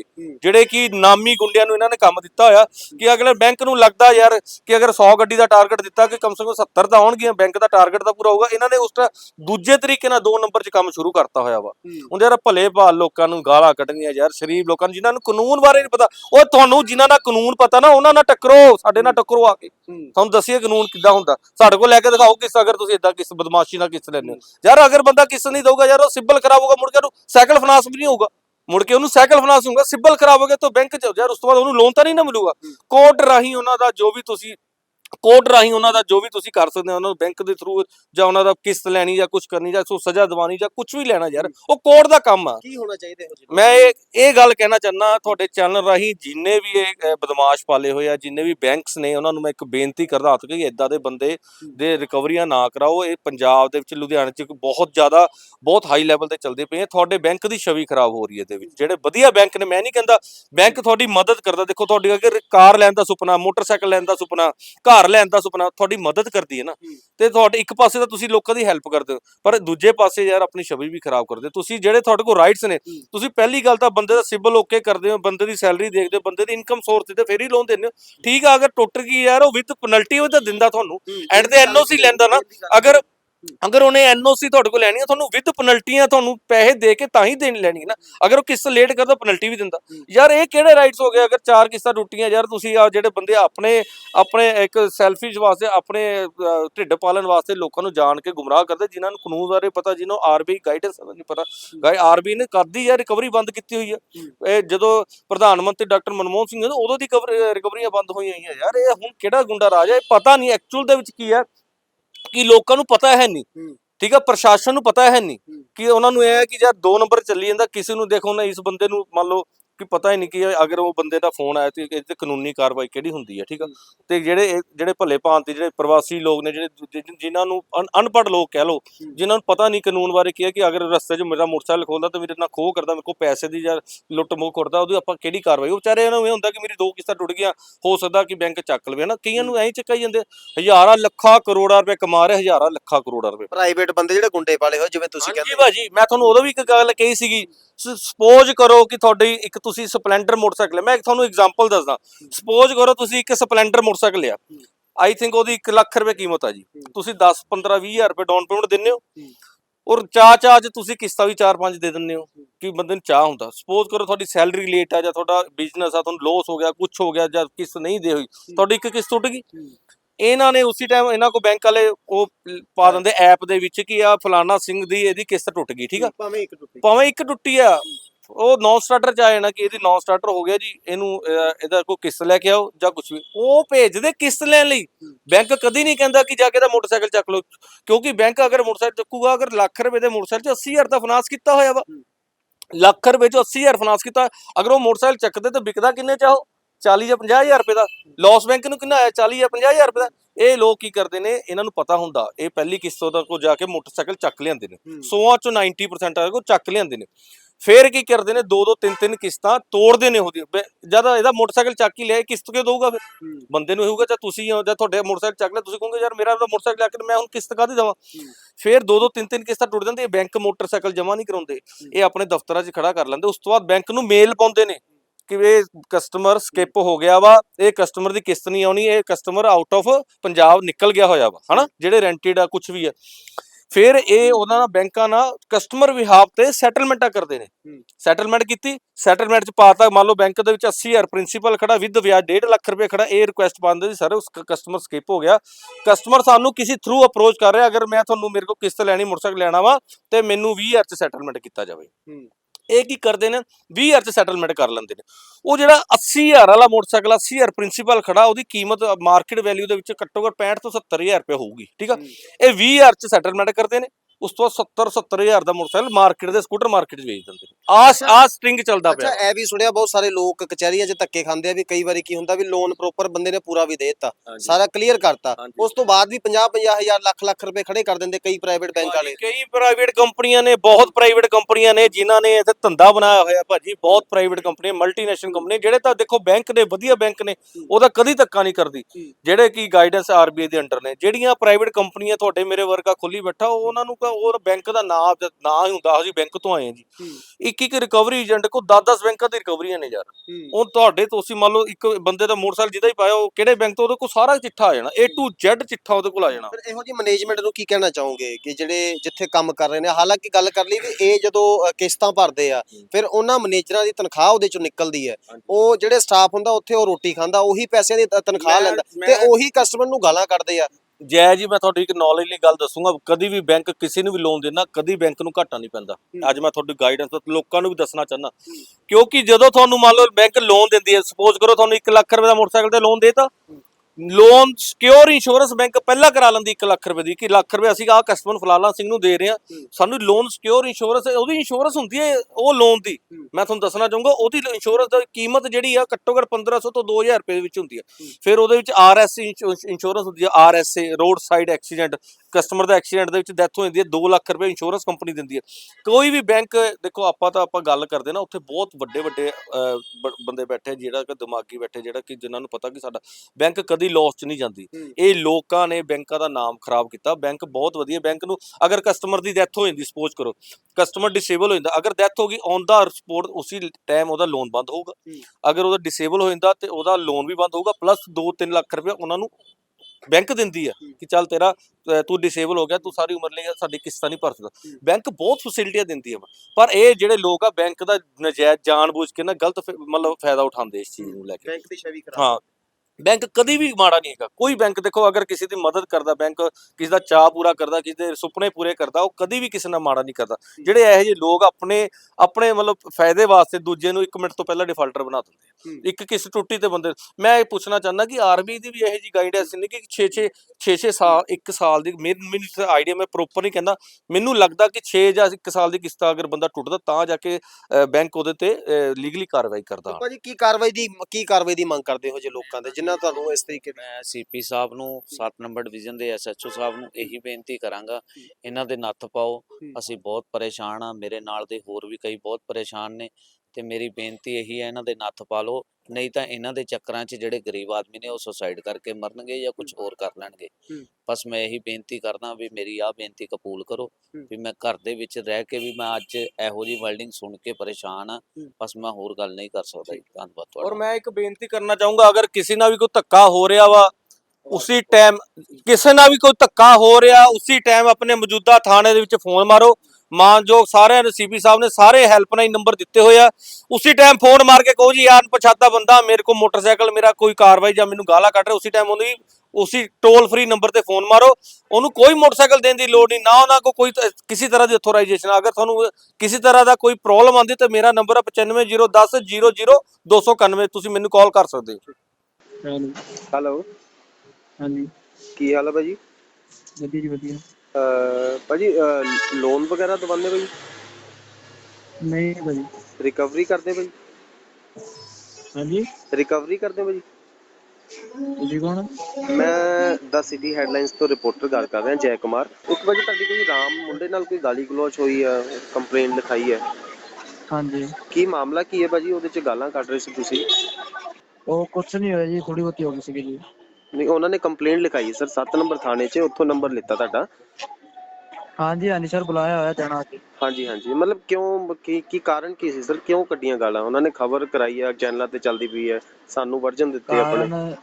Speaker 2: ਜਿਹੜੇ ਕਿ ਨਾਮੀ ਗੁੰਡਿਆਂ ਨੂੰ ਇਹਨਾਂ ਨੇ ਕੰਮ ਦਿੱਤਾ ਹੋਇਆ ਕਿ ਅਗਲੇ ਬੈਂਕ ਨੂੰ ਲੱਗਦਾ ਯਾਰ ਕਿ ਅਗਰ 100 ਗੱਡੀ ਦਾ ਟਾਰਗੇਟ ਦਿੱਤਾ ਕਿ ਕਮ ਸੇ ਕਮ 70 ਤਾਂ ਆਉਣਗੀਆਂ ਬੈਂਕ ਦਾ ਟਾਰਗੇਟ ਤਾਂ ਪੂਰਾ ਹੋਊਗਾ। ਇਹਨਾਂ ਨੇ ਉਸ ਤਰ੍ਹਾਂ ਦੂਜੇ ਤਰੀਕੇ ਨਾਲ ਦੋ ਨੰਬਰ 'ਚ ਕੰਮ ਸ਼ੁਰੂ ਕਰਤਾ ਹੋਇਆ ਵਾ। ਹੁਣ ਯਾਰ ਭਲੇ ਭਾਲ ਲੋਕਾਂ ਨੂੰ ਗਾਲਾਂ ਕੱਢਣੀਆਂ ਯਾਰ, ਸ਼ਰੀਫ ਲੋਕਾਂ ਨੂੰ, ਜਿਨ੍ਹਾਂ ਨੂੰ ਕਾਨੂੰਨ ਬਾਰੇ ਨਹੀਂ ਪਤਾ। ਉਹ ਤੁਹਾਨੂੰ ਜਿਨ੍ਹਾਂ ਦਾ ਕਾਨੂੰਨ ਪਤਾ ਨਾ, ਉਹਨਾਂ ਨਾਲ ਟੱਕਰੋ ਸਾਡੇ ਨਾਲ ਟੱਕਰੋ ਆ ਕੇ। ਤੁਹਾਨੂੰ ਦੱਸੀਏ ਕਾਨੂੰਨ ਕਿੱਦਾਂ ਹੁੰਦਾ। ਸਾਡੇ ਕੋਲ ਲੈ ਕੇ ਦਿਖਾਓ ਕਿਸ ਅਗਰ ਤੁਸੀਂ ਇਦਾਂ ਕਿਸ ਬਦਮਾਸ਼ੀ ਨਾਲ ਕਿਸ ਹੋ। ਯਾਰ ਅਗਰ ਬੰਦਾ ਕਿਸ ਨਹੀਂ ਦਊਗਾ ਯਾਰ ਉਹ ਸਿਬਲ ਖਰਾਬ ਹੋਊਗਾ ਮੁੜ ਕੇ ਉਹਨੂੰ ਸਾਈਕਲ ਫਾਈਨਾਂਸ ਵੀ ਨਹੀਂ ਹੋਊਗਾ। ਮੁੜ ਕੇ ਉਹਨੂੰ ਸਾਈਕਲ ਫਾਈਨਾਂਸ ਹੋਊਗਾ ਸਿਬਲ ਖਰਾਬ ਹੋ ਗਿਆ ਤਾਂ ਬੈਂਕ ਚ ਯਾਰ ਉਸ ਤੋਂ ਬਾਅਦ ਉਹਨੂੰ ਲੋਨ ਤਾਂ ਨਹੀਂ ਨਾ ਮਿਲੂਗਾ। ਕੋਰਟ ਰਾਹੀਂ ਉਹਨਾਂ ਦਾ ਜੋ ਵੀ ਤੁਸੀਂ ਕੋਰਟ ਰਾਹੀਂ ਉਹਨਾਂ ਦਾ ਜੋ ਵੀ ਤੁਸੀਂ ਕਰ ਸਕਦੇ ਹੋ ਉਹਨਾਂ ਨੂੰ ਬੈਂਕ ਦੇ ਥਰੂ ਜਾਂ ਉਹਨਾਂ ਦਾ ਕਿਸ਼ਤ ਲੈਣੀ ਜਾਂ ਕੁਝ ਕਰਨੀ ਜਾਂ ਸੋ ਸਜ਼ਾ ਦਿਵਾਣੀ ਜਾਂ ਕੁਝ ਵੀ ਲੈਣਾ ਯਾਰ ਉਹ ਕੋਰਟ ਦਾ ਕੰਮ ਆ।
Speaker 1: ਕੀ ਹੋਣਾ ਚਾਹੀਦਾ ਇਹੋ ਜਿਹੇ
Speaker 2: ਮੈਂ ਇਹ ਇਹ ਗੱਲ ਕਹਿਣਾ ਚਾਹੁੰਦਾ ਤੁਹਾਡੇ ਚੈਨਲ ਰਾਹੀਂ ਜਿੰਨੇ ਵੀ ਇਹ ਬਦਮਾਸ਼ ਪਾਲੇ ਹੋਏ ਆ ਜਿੰਨੇ ਵੀ ਬੈਂਕਸ ਨੇ ਉਹਨਾਂ ਨੂੰ ਮੈਂ ਇੱਕ ਬੇਨਤੀ ਕਰਦਾ ਹੱਥ ਕਿ ਇਦਾਂ ਦੇ ਬੰਦੇ ਦੇ ਰਿਕਵਰੀਆਂ ਨਾ ਕਰਾਓ। ਇਹ ਪੰਜਾਬ ਦੇ ਵਿੱਚ ਲੁਧਿਆਣੇ 'ਚ ਬਹੁਤ ਜ਼ਿਆਦਾ ਬਹੁਤ ਹਾਈ ਲੈਵਲ ਤੇ ਚੱਲਦੇ ਪਏ ਆ। ਤੁਹਾਡੇ ਬੈਂਕ ਦੀ ਛਵੀ ਖਰਾਬ ਹੋ ਰਹੀ ਹੈ ਇਹਦੇ ਵਿੱਚ। ਜਿਹੜੇ ਵਧੀਆ ਬੈਂਕ ਨੇ ਮੈਂ ਨਹੀਂ ਕਹਿੰਦਾ ਬੈਂਕ ਤੁਹਾਡੀ ਮਦਦ ਕਰਦਾ। ਦੇਖੋ ਤੁਹਾਡੀ ਅਗਰ ਕਾਰ ਲੈਣ ਦਾ ਸੁਪਨਾ ਮੋਟਰਸਾਈਕਲ ਲੈਣ ਦਾ ਸੁਪਨਾ ਘਰ ਲੈਣ ਦਾ ਸੁਪਨਾ ਤੁਹਾਡੀ ਮਦਦ ਕਰਦੀ ਹੈ ਨਾ। ਤੇ ਤੁਹਾਡੇ ਇੱਕ ਪਾਸੇ ਤਾਂ ਤੁਸੀਂ ਲੋਕਾਂ ਦੀ ਹੈਲਪ ਕਰਦੇ ਹੋ ਪਰ ਦੂਜੇ ਪਾਸੇ ਯਾਰ ਆਪਣੀ ਛਵੀ ਵੀ ਖਰਾਬ ਕਰਦੇ ਹੋ। ਤੁਸੀਂ ਜਿਹੜੇ ਤੁਹਾਡੇ ਕੋਲ ਰਾਈਟਸ ਨੇ ਤੁਸੀਂ ਪਹਿਲੀ ਗੱਲ ਤਾਂ ਬੰਦੇ ਦਾ ਸਿਬਲ ਓਕੇ ਕਰਦੇ ਹੋ ਬੰਦੇ ਦੀ ਸੈਲਰੀ ਦੇਖਦੇ ਹੋ ਬੰਦੇ ਦੀ ਇਨਕਮ ਸੋਰਸ ਤੇ ਫਿਰ ਹੀ ਲੋਨ ਦਿੰਦੇ ਹੋ। ਠੀਕ ਆ ਅਗਰ ਟੁੱਟ ਗਈ ਯਾਰ ਉਹ ਵਿਦ ਪੈਨਲਟੀ ਉਹ ਤਾਂ ਦਿੰਦਾ ਤੁਹਾਨੂੰ। ਐਂਡ ਤੇ ਐਨਓਸੀ ਲੈਂਦਾ ਨਾ ਅਗਰ ਅਗਰ ਉਹਨੇ ਐਨਓਸੀ ਤੁਹਾਡੇ ਕੋਲ ਲੈਣੀ ਹੈ ਤੁਹਾਨੂੰ ਵਿਦ ਪੈਨਲਟੀਆਂ ਤੁਹਾਨੂੰ ਪੈਸੇ ਦੇ ਕੇ ਤਾਂ ਹੀ ਦੇਣ ਲੈਣੀ ਹੈ ਨਾ। ਅਗਰ ਉਹ ਕਿਸ਼ਤ ਲੇਟ ਕਰਦਾ ਪੈਨਲਟੀ ਵੀ ਦਿੰਦਾ। ਯਾਰ ਇਹ ਕਿਹੜੇ ਰਾਈਟਸ ਹੋ ਗਏ? ਅਗਰ ਚਾਰ ਕਿਸ਼ਤਾਂ ਟੁੱਟੀਆਂ ਯਾਰ ਤੁਸੀਂ ਆ ਜਿਹੜੇ ਬੰਦੇ ਆਪਣੇ ਆਪਣੇ ਇੱਕ ਸੈਲਫਿਸ਼ ਵਾਸਤੇ ਆਪਣੇ ਢਿੱਡ ਪਾਲਣ ਵਾਸਤੇ ਲੋਕਾਂ ਨੂੰ ਜਾਣ ਕੇ ਗੁੰਮਰਾਹ ਕਰਦੇ ਜਿਨ੍ਹਾਂ ਨੂੰ ਕਾਨੂੰਨ ਬਾਰੇ ਪਤਾ ਜਿਨ੍ਹਾਂ ਨੂੰ ਆਰਬੀਆਈ ਗਾਈਡੈਂਸ ਨਹੀਂ ਪਤਾ। ਗਾਈ ਆਰਬੀਆਈ ਨੇ ਕਰਦੀ ਯਾਰ ਰਿਕਵਰੀ ਬੰਦ ਕੀਤੀ ਹੋਈ ਹੈ। ਇਹ ਜਦੋਂ ਪ੍ਰਧਾਨ ਮੰਤਰੀ ਡਾਕਟਰ ਮਨਮੋਹਨ ਸਿੰਘ ਉਦੋਂ ਦੀ ਰਿਕਵਰੀਆਂ ਬੰਦ ਹੋਈਆਂ ਹੋਈਆਂ। ਯਾਰ ਇਹ ਹੁਣ ਕਿਹੜਾ ਗੁੰਡਾ ਰਾਜ ਹੈ ਇਹ ਪਤਾ ਨਹੀਂ ਐਕਚੁਅਲ ਦੇ ਵਿੱਚ ਕੀ ਹੈ ਕਿ ਲੋਕਾਂ ਨੂੰ ਪਤਾ ਹੈ ਨਹੀਂ। ਠੀਕ ਹੈ ਪ੍ਰਸ਼ਾਸਨ ਨੂੰ ਪਤਾ ਹੈ ਨਹੀਂ। ਕਿ ਉਹਨਾਂ ਨੂੰ ਇਹ ਹੈ ਕਿ ਯਾਰ ਦੋ ਨੰਬਰ ਚੱਲੀ ਜਾਂਦਾ ਕਿਸੇ ਨੂੰ ਦੇਖੋ ਨਾ ਇਸ ਬੰਦੇ ਨੂੰ ਮੰਨ ਲਓ ਕਿ ਪਤਾ ਹੀ ਨਹੀਂ ਕਿ ਅਗਰ ਉਹ ਬੰਦੇ ਦਾ ਫੋਨ ਆਇਆ ਤੇ ਇਹ ਤੇ ਕਾਨੂੰਨੀ ਕਾਰਵਾਈ ਕਿਹੜੀ ਹੁੰਦੀ ਹੈ ਠੀਕ ਆ? ਤੇ ਜਿਹੜੇ ਇਹ- ਜਿਹੜੇ ਭੱਲੇ ਭਾਂਤੀ ਜਿਹੜੇ ਪ੍ਰਵਾਸੀ ਲੋਕ ਨੇ ਜਿਹੜੇ ਜਿ- ਜਿਨ੍ਹਾਂ ਨੂੰ ਅਨ- ਅਨਪੜ੍ਹ ਲੋਕ ਕਹਿ ਲਓ ਜਿਨ੍ਹਾਂ ਨੂੰ ਪਤਾ ਨਹੀਂ ਕਾਨੂੰਨ ਬਾਰੇ ਕੀ ਹੈ ਕਿ ਅਗਰ ਰਸਤੇ 'ਚ ਮੇਰਾ ਮੋਟਰਸਾਈਕਲ ਖੋਲਦਾ ਤੇ ਮੇਰੇ ਨਾਲ ਖੋਹ ਕਰਦਾ ਮੇਰੇ ਕੋਲ ਪੈਸੇ ਦੀ ਜਾਂ ਲੁੱਟ ਮੋਹ ਕਰਦਾ ਉਹਦੀ ਆਪਾਂ ਕਿਹੜੀ ਕਾਰਵਾਈ? ਉਹ ਵਿਚਾਰੇ ਨੂੰ ਇਹ ਹੁੰਦਾ ਕਿ ਮੇਰੀ ਦੋ ਕਿਸ਼ਤਾਂ ਟੁੱਟ ਗਈਆਂ ਹੋ ਸਕਦਾ ਕਿ ਬੈਂਕ ਚੱਕ ਲਵੇ ਨਾ ਕਈਆਂ ਨੂੰ ਐਂ ਚੱਕਾਈ ਜਾਂਦੇ ਹਜ਼ਾਰਾਂ ਲੱਖਾਂ ਕਰੋੜਾਂ ਰੁਪਏ ਕਮਾ ਰਹੇ ਹਜ਼ਾਰਾਂ ਲੱਖਾਂ ਕਰੋੜਾਂ ਰੁਪਏ।
Speaker 1: ਪ੍ਰਾਈਵੇਟ ਬੰਦੇ ਜਿਹੜੇ ਗੁੰਡੇ ਵਾਲੇ ਹੋਏ ਜਿਵੇਂ ਤੁਸੀਂ
Speaker 2: ਹਾਂਜੀ
Speaker 1: ਕਹਿੰਦੇ
Speaker 2: ਭਾਜੀ ਮੈਂ ਤੁਹਾਨੂੰ ਉਦੋਂ ਵੀ ਇੱਕ ਗੱਲ ਕਹੀ ਸੀਗੀ ਸਪੋਜ਼ ਕਰੋ ਕਿ ਤੁਹਾਡੀ ਇੱਕ ਤੁਸੀਂ ਸਪਲੈਂਡਰ ਮੋਟਰਸਾਈਕਲ ਮੈਂ ਤੁਹਾਨੂੰ ਐਗਜ਼ਾਮਪਲ ਦੱਸਦਾ। ਸਪੋਜ਼ ਕਰੋ ਤੁਸੀਂ ਇੱਕ ਸਪਲੈਂਡਰ ਮੋਟਰਸਾਈਕਲ ਲਿਆ। ਆਈ ਥਿੰਕ ਉਹਦੀ 1 ਲੱਖ ਰੁਪਏ ਕੀਮਤ ਆ ਜੀ। ਤੁਸੀਂ 10 15 20000 ਰੁਪਏ ਡਾਊਨ ਪੇਮੈਂਟ ਦਿੰਦੇ ਹੋ। ਔਰ ਚਾਹ ਚ ਤੁਸੀਂ ਕਿਸ਼ਤਾਂ ਵੀ 4-5 ਦੇ ਦਿੰਦੇ ਹੋ ਕਿ ਬੰਦੇ ਨੂੰ ਚਾਹ ਹੁੰਦਾ। ਸਪੋਜ਼ ਕਰੋ ਤੁਹਾਡੀ ਸੈਲਰੀ ਲੇਟ ਆ ਜਾਂ ਤੁਹਾਡਾ ਬਿਜ਼ਨਸ ਆ ਤੁਹਾਨੂੰ ਲੋਸ ਹੋ ਗਿਆ ਕੁਝ ਹੋ ਗਿਆ ਜਾਂ ਕਿਸ਼ਤ ਨਹੀਂ ਦੇ ਹੋਈ। ਤੁਹਾਡੀ ਇੱਕ ਕਿਸ਼ਤ ਟੁੱਟ ਗਈ। ਇਹਨਾਂ ਨੇ ਉਸੇ ਟਾਈਮ ਇਹਨਾਂ ਕੋ ਬੈਂਕ ਵਾਲੇ ਉਹ ਪਾ ਦਿੰਦੇ ਐਪ ਦੇ ਵਿੱਚ ਕਿ ਆ ਫਲਾਨਾ ਸਿੰਘ ਦੀ ਇਹਦੀ ਕਿਸ਼ਤ ਟੁੱਟ ਗਈ ਠੀਕ ਆ?
Speaker 1: ਭਾਵੇਂ ਇੱਕ ਟੁੱਟੀ।
Speaker 2: ਭਾਵੇਂ ਇੱਕ ਟੁੱਟੀ ਆ। ਉਹ ਨੌਨ ਸਟਾਰਟਰ ਚ ਆ ਜਾਣਾ ਕਿ ਇਹਦੀ ਨੌਨ ਸਟਾਰਟਰ ਹੋ ਗਿਆ ਜੀ ਇਹਨੂੰ ਇਹਦਾ ਕੋਈ ਕਿਸ਼ਤ ਲੈ ਕੇ ਆਓ ਜਾਂ ਕੁਝ ਵੀ। ਉਹ ਭੇਜਦੇ ਕਿਸ਼ਤ ਲੈਣ ਲਈ। ਬੈਂਕ ਕਦੀ ਨਹੀਂ ਕਹਿੰਦਾ ਕਿ ਜਾ ਕੇ ਦਾ ਮੋਟਰਸਾਈਕਲ ਚੱਕ ਲਓ। ਕਿਉਂਕਿ ਬੈਂਕ ਅਗਰ ਮੋਟਰਸਾਈਕਲ ਚੱਕੂਗਾ ਅਗਰ ਲੱਖ ਰੁਪਏ ਦੇ ਮੋਟਰਸਾਈਕਲ ਚ 80000 ਦਾ ਫਾਈਨਾਂਸ ਕੀਤਾ ਹੋਇਆ ਵਾ। ਲੱਖ ਰੁਪਏ ਚ 80000 ਫਾਈਨਾਂਸ ਕੀਤਾ। ਅਗਰ ਉਹ ਮੋਟਰਸਾਈਕਲ ਚੱਕਦੇ ਤਾਂ ਵਿਕਦਾ ਕਿੰਨੇ ਚ ਆ ਉਹ? 40 ਜਾਂ 50000 ਰੁਪਏ ਦਾ। ਲਾਸ ਬੈਂਕ ਨੂੰ ਕਿੰਨਾ ਆਇਆ? 40 ਜਾਂ 50000 ਰੁਪਏ ਦਾ। ਇਹ ਲੋਕ ਕੀ ਕਰਦੇ ਨੇ? ਇਹਨਾਂ ਨੂੰ ਪਤਾ ਹੁੰਦਾ। ਇਹ ਪਹਿਲੀ ਕਿਸ਼ਤ ਉਹਦਾ ਕੋਲ ਜਾ ਕੇ ਮੋਟਰਸਾਈਕਲ ਚੱਕ ਲਿਆਂਦੇ ਨੇ। ਸੌਆਂ ਚੋਂ 90% ਆ ਕੋ ਚੱਕ ਲਿਆਂਦੇ ਨੇ। ਫੇਰ ਕੀ ਕਰਦੇ ਨੇ? ਦੋ ਦੋ ਤਿੰਨ ਤਿੰਨ ਕਿਸ਼ਤਾਂ ਤੋੜਦੇ ਨੇ ਉਹਦੀ ਜਦ ਇਹਦਾ ਮੋਟਰਸਾਈਕਲ ਚੱਕ ਹੀ ਲਿਆ ਕਿਸ਼ਤ ਕਿਉਂ ਦਊਗਾ ਫਿਰ? ਬੰਦੇ ਨੂੰ ਇਹ ਹੋਊਗਾ ਜਾਂ ਤੁਸੀਂ ਹੋ ਜਾਂ ਤੁਹਾਡੇ ਮੋਟਰਸਾਈਕਲ ਚੱਕ ਲਿਆ ਤੁਸੀਂ ਕਹੋਗੇ ਯਾਰ ਮੇਰਾ ਤਾਂ ਮੋਟਰਸਾਈਕਲ ਚੱਕ ਕੇ ਮੈਂ ਹੁਣ ਕਿਸ਼ਤ ਕਾਹਦੀ ਦੇਵਾਂ? ਫਿਰ ਦੋ ਦੋ ਤਿੰਨ ਤਿੰਨ ਕਿਸ਼ਤਾਂ ਟੁੱਟ ਜਾਂਦੇ ਬੈਂਕ ਮੋਟਰਸਾਈਕਲ ਜਮਾ ਨਹੀਂ ਕਰਾਉਂਦੇ। ਇਹ ਆਪਣੇ ਦਫ਼ਤਰਾਂ 'ਚ ਖੜਾ ਕਰ ਲੈਂਦੇ। ਉਸ ਤੋਂ ਬਾਅਦ ਬੈਂਕ ਨੂੰ ਮੇਲ ਪਾਉਂਦੇ ਨੇ। ਕਿ ਇਹ ਕਸਟਮਰ ਸਕਿਪ ਹੋ ਗਿਆ ਵਾ ਇਹ ਕਸਟਮਰ ਦੀ ਕਿਸ਼ਤ ਨਹੀਂ ਆਉਣੀ ਇਹ ਕਸਟਮਰ ਆਊਟ ਆਫ ਪੰਜਾਬ ਨਿਕਲ ਗਿਆ ਹੋਇਆ ਵਾ ਹਨਾ? ਜਿਹੜੇ ਰੈਂਟਡ ਆ ਕੁਝ ਵੀ ਆ। ਫਿਰ ਇਹ ਉਹਨਾਂ ਨਾਲ ਬੈਂਕਾਂ ਨਾਲ ਕਸਟਮਰ ਵਿਹਾਬ ਤੇ ਸੈਟਲਮੈਂਟਾਂ ਕਰਦੇ ਨੇ। ਸੈਟਲਮੈਂਟ ਕੀਤੀ ਸੈਟਲਮੈਂਟ ਚ ਪਾਤਾ ਮੰਨ ਲਓ ਬੈਂਕ ਦੇ ਵਿੱਚ 80000 ਪ੍ਰਿੰਸੀਪਲ ਖੜਾ ਵਿਦ ਵਿਆਜ 1.5 ਲੱਖ ਰੁਪਏ ਖੜਾ ਇਹ ਰਿਕੁਐਸਟ ਪਾਉਂਦੇ ਸੀ ਸਰ ਉਸ ਕਸਟਮਰ ਸਕਿਪ ਹੋ ਗਿਆ। ਕਸਟਮਰ ਸਾਨੂੰ ਕਿਸੇ ਥਰੂ ਅਪਰੋਚ ਕਰ ਰਿਹਾ ਅਗਰ ਮੈਂ ਤੁਹਾਨੂੰ ਮੇਰੇ ਕੋਲ ਕਿਸ਼ਤ ਲੈਣੀ ਮੋਟਰਸਾਈਕਲ ਲੈਣਾ ਵਾ ਤੇ ਮੈਨੂੰ 20000 ਚ ਸੈਟਲਮੈਂਟ ਕੀਤਾ ਜਾਵੇ। ਇਹ ਕੀ ਕਰਦੇ ਨੇ? 20000 ਚ ਸੈਟਲਮੈਂਟ ਕਰ ਲੈਂਦੇ ਨੇ। ਉਹ ਜਿਹੜਾ 80000 ਵਾਲਾ ਮੋਟਰਸਾਈਕਲ 80000 ਪ੍ਰਿੰਸੀਪਲ ਖੜਾ ਉਹਦੀ ਕੀਮਤ ਮਾਰਕੀਟ ਵੈਲਿਊ ਦੇ ਵਿੱਚ ਘੱਟੋ ਘੱਟ 65 ਤੋਂ 70000 ਰੁਪਏ ਹੋਊਗੀ ਠੀਕ ਆ। ਇਹ 20000 ਚ ਸੈਟਲਮੈਂਟ ਕਰਦੇ ਨੇ। ਉਸ ਤੋਂ 70 70000 ਦਾ ਮੋਟਰਸਾਈਕਲ ਮਾਰਕੀਟ ਦੇ ਸਕੂਟਰ ਮਾਰਕੀਟ 'ਚ ਵੇਚ ਦਿੰਦੇ ਨੇ ਆ
Speaker 1: ਅੱਛਾ।
Speaker 2: ਆ ਸਟ੍ਰਿੰਗ ਚੱਲਦਾ
Speaker 1: ਅੱਛਾ
Speaker 2: ਪਿਆ
Speaker 1: ਇਹ ਵੀ ਸੁਣਿਆ ਬਹੁਤ ਸਾਰੇ ਲੋਕ ਕਚਹਿਰੀਆਂ 'ਚ ਧੱਕੇ ਖਾਂਦੇ ਆ ਵੀ ਕਈ ਵਾਰੀ ਕੀ ਹੁੰਦਾ ਵੀ ਲੋਨ ਪ੍ਰੋਪਰ ਬੰਦੇ ਨੇ ਪੂਰਾ ਵੀ ਦੇ ਦਿੱਤਾ ਸਾਰਾ ਕਲੀਅਰ ਕਰਤਾ। ਉਸ ਤੋਂ ਬਾਅਦ ਵੀ 50 50 ਹਜ਼ਾਰ ਲੱਖ ਲੱਖ ਰੁਪਏ ਖੜੇ ਕਰ ਦਿੰਦੇ ਕਈ ਪ੍ਰਾਈਵੇਟ ਬੈਂਕ ਵਾਲੇ
Speaker 2: ਕਈ ਪ੍ਰਾਈਵੇਟ ਕੰਪਨੀਆਂ ਨੇ ਬਹੁਤ ਪ੍ਰਾਈਵੇਟ ਕੰਪਨੀਆਂ ਨੇ ਜਿਨ੍ਹਾਂ ਨੇ ਇੱਥੇ ਧੰਦਾ ਬਣਾਇਆ ਹੋਇਆ ਭਾਜੀ ਬਹੁਤ ਪ੍ਰਾਈਵੇਟ ਕੰਪਨੀਆਂ ਮਲਟੀਨੈਸ਼ਨਲ ਕੰਪਨੀ ਜਿਹੜੇ ਤਾਂ ਦੇਖੋ ਬੈਂਕ ਨੇ ਵਧੀਆ ਬੈਂਕ ਨੇ ਉਹਦਾ ਕਦੀ ਧੱਕਾ ਨਹੀਂ ਕਰਦੀ। ਜਿਹੜੇ ਕੀ ਗਾਈਡੈਂਸ ਆਰਬੀਆਈ ਦੇ ਅੰਡਰ ਨੇ ਜਿਹੜੀਆਂ ਪ੍ਰਾਈਵੇਟ ਕੰਪਨੀਆਂ ਤੁਹਾਡੇ ਮੇਰੇ ਵਰਗਾ ਖੁੱਲੀ ਬੈਠਾ ਉਹ ਉਹਨਾਂ ਨੂੰ ਉਹ ਬੈਂਕ ਦਾ ਨਾਂ ਨਾਂ ਹੀ ਹੁੰਦਾ ਅਸੀਂ ਬੈਂਕ ਤੋਂ ਆਏ ਹਾਂ ਜੀ। ਇੱਕ ਇੱਕ ਰਿਕਵਰੀ ਏਜੰਟ ਕੋ 10-10 ਬੈਂਕਾਂ ਦੀ ਰਿਕਵਰੀਆਂ ਨੇ ਯਾਰ। ਉਹ ਤੁਹਾਡੇ ਤੁਸੀਂ ਮੰਨ ਲਓ ਇੱਕ ਬੰਦੇ ਦਾ ਮੋਟਰਸਾਈਕਲ ਜਿਹਦਾ ਹੀ ਪਾਇਆ ਉਹ ਕਿਹੜੇ ਬੈਂਕ ਤੋਂ ਉਹਦੇ ਕੋਲ ਸਾਰਾ ਚਿੱਠਾ ਆ ਜਾਣਾ A to Z ਚਿੱਠਾ ਉਹਦੇ ਕੋਲ ਆ ਜਾਣਾ।
Speaker 1: ਫਿਰ ਇਹੋ ਜਿਹੀ ਮੈਨੇਜਮੈਂਟ ਨੂੰ ਕੀ ਕਹਿਣਾ ਚਾਹੋਗੇ ਕਿ ਜਿਹੜੇ ਜਿੱਥੇ ਕੰਮ ਕਰ ਰਹੇ ਨੇ ਹਾਲਾਂਕਿ ਗੱਲ ਕਰ ਲਈ ਵੀ ਇਹ ਜਦੋਂ ਕਿਸ਼ਤਾਂ ਭਰਦੇ ਆ ਫਿਰ ਉਹਨਾਂ ਮੈਨੇਜਰਾਂ ਦੀ ਤਨਖਾਹ ਉਹਦੇ ਚੋਂ ਨਿਕਲਦੀ ਹੈ। ਉਹ ਜਿਹੜੇ ਸਟਾਫ ਹੁੰਦਾ ਉੱਥੇ ਉਹ ਰੋਟੀ ਖਾਂਦਾ ਉਹੀ ਪੈਸਿਆਂ ਦੀ ਤ- ਤਨਖਾਹ ਲੈਂਦਾ ਤੇ ਉਹੀ ਕਸਟਮਰ ਨੂੰ ਗਾਲਾਂ ਕੱਢਦੇ ਆ।
Speaker 2: ਜੈ ਜੀ ਮੈਂ ਤੁਹਾਡੀ ਇੱਕ ਨੌਲੇਜ ਲਈ ਗੱਲ ਦੱਸੂਗਾ। ਕਦੀ ਵੀ ਬੈਂਕ ਕਿਸੇ ਨੂੰ ਵੀ ਲੋਨ ਦਿੰਦਾ ਕਦੀ ਬੈਂਕ ਨੂੰ ਘਾਟਾ ਨਹੀਂ ਪੈਂਦਾ। ਅੱਜ ਮੈਂ ਤੁਹਾਡੀ ਗਾਈਡੈਂਸ ਲੋਕਾਂ ਨੂੰ ਵੀ ਦੱਸਣਾ ਚਾਹੁੰਦਾ। ਕਿਉਂਕਿ ਜਦੋਂ ਤੁਹਾਨੂੰ ਮੰਨ ਲਓ ਬੈਂਕ ਲੋਨ ਦਿੰਦੀ ਹੈ ਸਪੋਜ਼ ਕਰੋ ਤੁਹਾਨੂੰ 1 ਲੱਖ ਰੁਪਏ ਦਾ ਮੋਟਰਸਾਈਕਲ ਤੇ ਲੋਨ ਦੇਤਾ ਲੋਨ ਸਿਕਿਉਰ ਇੰਸ਼ੋਰੈਂਸ ਬੈਂਕ ਪਹਿਲਾਂ ਕਰਾ ਲੈਂਦੀ 1 ਲੱਖ ਰੁਪਏ ਦੀ ਕਿ ਲੱਖ ਰੁਪਏ ਅਸੀਂ ਆਹ ਕਸਟਮਰ ਫਲਾਣਾ ਸਿੰਘ ਨੂੰ ਦੇ ਰਹੇ ਹੂੰ। ਸਾਨੂੰ ਲੋਨ ਸਿਕਿਉਰ ਇੰਸ਼ੋਰੈਂਸ ਉਹਦੀ ਇੰਸ਼ੋਰੈਂਸ ਹੁੰਦੀ ਹੈ ਉਹ ਲੋਨ ਦੀ। ਮੈਂ ਤੁਹਾਨੂੰ ਦੱਸਣਾ ਚਾਹੂੰਗਾ ਉਹਦੀ ਇੰਸ਼ੋਰੈਂਸ ਦੀ ਕੀਮਤ ਜਿਹੜੀ ਆ ਘੱਟੋ ਘੱਟ 1500 ਤੋਂ 2000 ਰੁਪਏ ਦੇ ਵਿੱਚ ਹੁੰਦੀ ਹੈ। ਫਿਰ ਉਹਦੇ ਵਿੱਚ ਆਰਐਸਸੀ ਇੰਸ਼ੋਰੈਂਸ ਹੁੰਦੀ ਹੈ RSA road side accident customer ਦਾ ਐਕਸੀਡੈਂਟ ਦੇ ਵਿੱਚ ਡੈਥ ਹੋ ਜਾਂਦੀ ਹੈ 2 ਲੱਖ ਰੁਪਏ ਇੰਸ਼ੋਰੈਂਸ ਕੰਪਨੀ ਦਿੰਦੀ ਹੈ ਕੋਈ ਵੀ ਬੈਂਕ ਦੇਖੋ ਆਪਾਂ ਤਾਂ ਆਪਾਂ ਗੱਲ ਕਰਦੇ ਨਾ ਉੱਥੇ ਬਹੁਤ ਵੱਡੇ ਵੱਡੇ ਬੰਦੇ ਬੈਠੇ ਜਿਹੜਾ ਕਿ ਦਿਮਾਗੀ ਬੈਠੇ ਜਿਹੜਾ ਕਿ ਜਿਨ੍ਹਾਂ ਨੂੰ ਪਤਾ ਕਿ ਸਾਡਾ ਬੈਂਕ ਕਦੀ ਲਾਸ 'ਚ ਨਹੀਂ ਜਾਂਦੀ। ਇਹ ਲੋਕਾਂ ਨੇ ਬੈਂਕਾਂ ਦਾ ਨਾਮ ਖਰਾਬ ਕੀਤਾ ਬੈਂਕ ਬਹੁਤ ਵਧੀਆ ਬੈਂਕ ਨੂੰ ਅਗਰ ਕਸਟਮਰ ਦੀ ਡੈਥ ਹੋ ਜਾਂਦੀ ਸਪੋਜ਼ ਕਰੋ ਕਸਟਮਰ ਡਿਸੇਬਲ ਹੋ ਜਾਂਦਾ ਅਗਰ ਡੈਥ ਹੋ ਗਈ ਔਨ ਦਾ ਸਪੋਰਟ ਉਸੇ ਟਾਈਮ ਉਹਦਾ ਲੋਨ ਬੰਦ ਹੋਊਗਾ। ਅਗਰ ਉਹਦਾ ਡਿਸੇਬਲ ਹੋ ਜਾਂਦਾ ਤੇ ਉਹਦਾ ਲੋਨ ਵੀ ਬੰਦ ਹੋਊਗਾ ਪਲੱਸ 2-3 ਲੱਖ ਰੁਪਏ ਉਹਨਾਂ ਨੂੰ ਬੈਂਕ ਦਿੰਦੀ ਆ। ਕਿ ਚੱਲ ਤੇਰਾ ਤੂੰ ਡਿਸੇਬਲ ਹੋ ਗਿਆ ਤੂੰ ਸਾਰੀ ਉਮਰ ਲਈ ਸਾਡੀ ਕਿਸ਼ਤਾਂ ਨਹੀਂ ਭਰ ਸਕਦਾ। ਬੈਂਕ ਬਹੁਤ ਫੈਸਿਲਿਟੀਆਂ ਦਿੰਦੀ ਆ ਪਰ ਇਹ ਜਿਹੜੇ ਲੋਕ ਆ ਬੈਂਕ ਦਾ ਨਜਾਇਜ਼ ਜਾਣਬੁੱਝ ਕੇ ਨਾ ਗਲਤ ਮਤਲਬ ਫਾਇਦਾ ਉਠਾਉਂਦੇ ਇਸ ਚੀਜ਼ ਨੂੰ ਲੈ ਕੇ।
Speaker 1: ਬੈਂਕ ਦੀ ਛਵੀ ਖਰਾਬ
Speaker 2: ਹਾਂ। ਬੈਂਕ ਕਦੀ ਵੀ ਮਾੜਾ ਨਹੀਂ ਹੈਗਾ। ਕੋਈ ਬੈਂਕ ਦੇਖੋ ਅਗਰ ਕਿਸੇ ਦੀ ਮਦਦ ਕਰਦਾ ਬੈਂਕ ਕਿਸੇ ਦਾ ਚਾਹ ਪੂਰਾ ਕਰਦਾ ਕਿਸੇ ਦੇ ਸੁਪਨੇ ਪੂਰੇ ਕਰਦਾ ਉਹ ਕਦੀ ਵੀ ਕਿਸੇ ਨਾਲ ਮਾੜਾ ਨਹੀਂ ਕਰਦਾ। ਜਿਹੜੇ ਇਹੋ ਜਿਹੇ ਲੋਕ ਆਪਣੇ ਆਪਣੇ ਮਤਲਬ ਫਾਇਦੇ ਵਾਸਤੇ ਦੂਜੇ ਨੂੰ 1 ਮਿੰਟ ਤੋਂ ਪਹਿਲਾਂ ਡਿਫਾਲਟਰ ਬਣਾ ਦਿੰਦੇ ਆ। ਇੱਕ ਕਿਸ ਟੁੱਟੀ ਤੇ ਬੰਦੇ ਮੈਂ ਇਹ ਪੁੱਛਣਾ ਚਾਹੁੰਦਾ ਕਿ ਆਰਬੀ ਦੀ ਵੀ ਇਹੋ ਜਿਹੀ ਗਾਈਡੈਂਸ ਨਹੀਂ ਕਿ 6 6 6 6 ਸਾਲ 1 ਸਾਲ ਦੀ ਮੈਨੂੰ ਆਈਡੀਆ ਮੈਂ ਪ੍ਰੋਪਰ ਨਹੀਂ ਕਹਿੰਦਾ। ਮੈਨੂੰ ਲੱਗਦਾ ਕਿ 6 ਜਾਂ 1 ਸਾਲ ਦੀ ਕਿਸ਼ਤ ਅਗਰ ਬੰਦਾ ਟੁੱਟਦਾ ਤਾਂ ਜਾ ਕੇ ਬੈਂਕ ਉਹਦੇ ਤੇ ਲੀਗਲੀ ਕਾਰਵਾਈ ਕਰਦਾ।
Speaker 1: ਭਾਜੀ ਕੀ ਕਾਰਵਾਈ ਦੀ ਕੀ ਕਾਰਵਾਈ ਦੀ ਮੰਗ ਕਰਦੇ ਹੋ ਜੇ ਲੋਕਾਂ ਦੇ ਜਿਨ੍ਹਾਂ ਤੁਹਾਨੂੰ ਇਸ ਤਰੀਕੇ
Speaker 3: ਮੈਂ ਸੀਪੀ ਸਾਹਿਬ ਨੂੰ 7 ਨੰਬਰ ਡਿਵੀਜ਼ਨ ਦੇ ਐਸਐਚਓ ਸਾਹਿਬ ਨੂੰ ਇਹੀ ਬੇਨਤੀ ਕਰਾਂਗਾ ਇਹਨਾਂ ਦੇ ਨੱਥ ਪਾਓ। ਅਸੀਂ ਬਹੁਤ ਪਰੇਸ਼ਾਨ ਆ ਮੇਰੇ ਨਾਲ ਦੇ ਹੋਰ ਵੀ ਕਈ ਬਹੁਤ ਪਰੇਸ਼ਾਨ ਨੇ। ਤੇ ਮੇਰੀ ਬੇਨਤੀ ਇਹੀ ਹੈ ਇਹਨਾਂ ਦੇ ਨੱਥ ਪਾ ਲਓ ਨਹੀਂ ਤਾਂ ਇਹਨਾਂ ਦੇ ਚੱਕਰਾਂ 'ਚ ਜਿਹੜੇ ਗਰੀਬ ਆਦਮੀ ਨੇ ਉਹ ਸੁਸਾਈਡ ਕਰਕੇ ਮਰਨਗੇ ਜਾਂ ਕੁਝ ਹੋਰ ਕਰ ਲੈਣਗੇ। ਬਸ ਮੈਂ ਇਹੀ ਬੇਨਤੀ ਕਰਦਾ ਵੀ ਮੇਰੀ ਆਹ ਬੇਨਤੀ ਕਬੂਲ ਕਰੋ। ਵੀ ਮੈਂ ਘਰ ਦੇ ਵਿੱਚ ਰਹਿ ਕੇ ਵੀ ਮੈਂ ਅੱਜ ਇਹੋ ਜੀ ਵਰਡਿੰਗ ਸੁਣ ਕੇ ਪਰੇਸ਼ਾਨ ਆ। ਬਸ ਮੈਂ ਹੋਰ ਗੱਲ ਨਹੀਂ ਕਰ ਸਕਦਾ ਜੀ ਧੰਨਵਾਦ
Speaker 2: ਔਰ
Speaker 3: ਤੁਹਾਡਾ
Speaker 2: ਮੈਂ ਇੱਕ ਬੇਨਤੀ ਕਰਨਾ ਚਾਹੂੰਗਾ ਅਗਰ ਕਿਸੇ ਨਾਲ ਵੀ ਕੋਈ ਧੱਕਾ ਹੋ ਰਿਹਾ ਵਾ ਉਸੇ ਟਾਈਮ ਕਿਸੇ ਨਾਲ ਵੀ ਕੋਈ ਧੱਕਾ ਹੋ ਰਿਹਾ ਉਸੇ ਟਾਈਮ ਆਪਣੇ ਮੌਜੂਦਾ ਥਾਣੇ ਦੇ ਵਿੱਚ ਫੋਨ ਮਾਰੋ ਮਾਨਯੋਗ ਸਾਰਿਆਂ ਨੇ ਸੀਪੀ ਸਾਹਿਬ ਨੇ ਸਾਰੇ ਹੈਲਪਲਾਈਨ ਨੰਬਰ ਦਿੱਤੇ ਹੋਏ ਆ। ਉਸੇ ਟਾਈਮ ਫੋਨ ਮਾਰ ਕੇ ਕਹੋ ਜੀ ਯਾਰ ਪਛਾਤਾ ਬੰਦਾ ਮੇਰੇ ਕੋਲ ਮੋਟਰਸਾਈਕਲ ਮੇਰਾ ਕੋਈ ਕਾਰਵਾਈ ਜਾਂ ਮੈਨੂੰ ਗਾਲਾਂ ਕੱਢ ਰਿਹਾ ਉਸੇ ਟਾਈਮ ਉਹਨੂੰ ਉਸੇ ਟੋਲ ਫ੍ਰੀ ਨੰਬਰ ਤੇ ਫੋਨ ਮਾਰੋ। ਉਹਨੂੰ ਕੋਈ ਮੋਟਰਸਾਈਕਲ ਦੇਣ ਦੀ ਲੋੜ ਨਹੀਂ ਨਾ ਉਹਨਾਂ ਕੋ ਕੋਈ ਕਿਸੇ ਤਰ੍ਹਾਂ ਦੀ ਅਥੋਰਾਈਜੇਸ਼ਨ ਅਗਰ ਤੁਹਾਨੂੰ ਕਿਸੇ ਤਰ੍ਹਾਂ ਦਾ ਕੋਈ ਪ੍ਰੋਬਲਮ ਆਉਂਦੀ ਤਾਂ ਮੇਰਾ ਨੰਬਰ ਹੈ 950110 00291 ਤੁਸੀਂ ਮੈਨੂੰ ਕਾਲ ਕਰ ਸਕਦੇ ਹੋ।
Speaker 5: ਹੈਲੋ।
Speaker 1: ਹੈਲੋ।
Speaker 5: ਹਾਂਜੀ।
Speaker 1: ਕੀ ਹਾਲ ਹੈ ਭਾਜੀ?
Speaker 5: ਵਧੀਆ ਜੀ ਵਧੀਆ।
Speaker 1: ਭਾਜੀ ਲੋਨ ਵਗੈਰਾ ਦਵਾਉਂਦੇ ਭਾਜੀ
Speaker 5: ਨਹੀਂ ਭਾਜੀ।
Speaker 1: ਰਿਕਵਰੀ ਕਰਦੇ ਭਾਜੀ?
Speaker 5: ਹਾਂਜੀ?
Speaker 1: ਰਿਕਵਰੀ ਕਰਦੇ ਭਾਜੀ?
Speaker 5: ਤੁਸੀਂ ਕੌਣ?
Speaker 1: ਮੈਂ ਦਾ ਸਿਟੀ ਹੈਡਲਾਈਨਸ ਤੋਂ ਰਿਪੋਰਟਰ ਗੱਲ ਕਰ ਰਿਹਾ ਜੈ ਕੁਮਾਰ। ਇੱਕ ਵਜੇ ਤੁਹਾਡੀ ਕੋਈ ਰਾਮ ਮੁੰਡੇ ਨਾਲ ਕੋਈ ਗਾਲੀ ਗਲੋਚ ਹੋਈ ਆ ਕੰਪਲੇਂਟ ਲਿਖਾਈ ਹੈ
Speaker 5: ਹਾਂਜੀ।
Speaker 1: ਕੀ ਮਾਮਲਾ ਕੀ ਹੈ ਭਾਜੀ? ਉਹਦੇ ਚ ਗਾਲਾਂ ਕੱਢ ਰਹੇ ਸੀ ਤੁਸੀਂ?
Speaker 5: ਉਹ ਕੁਛ ਨਹੀਂ ਹੋਇਆ ਜੀ ਥੋੜੀ ਬਹੁਤੀ ਹੋ ਗਈ ਸੀਗੀ ਜੀ।
Speaker 1: ਨਹੀਂ ਉਹਨਾਂ ਨੇ ਕੰਪਲੇਂਟ ਲਿਖਾਈ ਸਰ। 7 ਨੰਬਰ ਥਾਣੇ 'ਚ ਉੱਥੋਂ ਨੰਬਰ ਲਿੱਤਾ ਤੁਹਾਡਾ।
Speaker 5: ਹਾਂਜੀ ਹਾਂਜੀ ਸਰ ਬੁਲਾਇਆ ਹੋਇਆ ਜਾਣਾ ਅੱਜ
Speaker 1: ਹਾਂਜੀ ਹਾਂਜੀ। ਮਤਲਬ ਕਿਉਂ ਕੀ ਕੀ ਕਾਰਨ ਕੀ ਸੀ ਸਰ? ਕਿਉਂ ਕੱਢੀਆਂ ਗਾਲਾਂ? ਉਹਨਾਂ ਨੇ ਖਬਰ ਕਰਾਈ ਆ ਚੈਨਲਾਂ ਤੇ ਚੱਲਦੀ ਪਈ ਹੈ ਸਾਨੂੰ ਵਰਜਨ ਦਿੱਤੇ ਆਪਣੇ।
Speaker 5: ਕਾਰਨ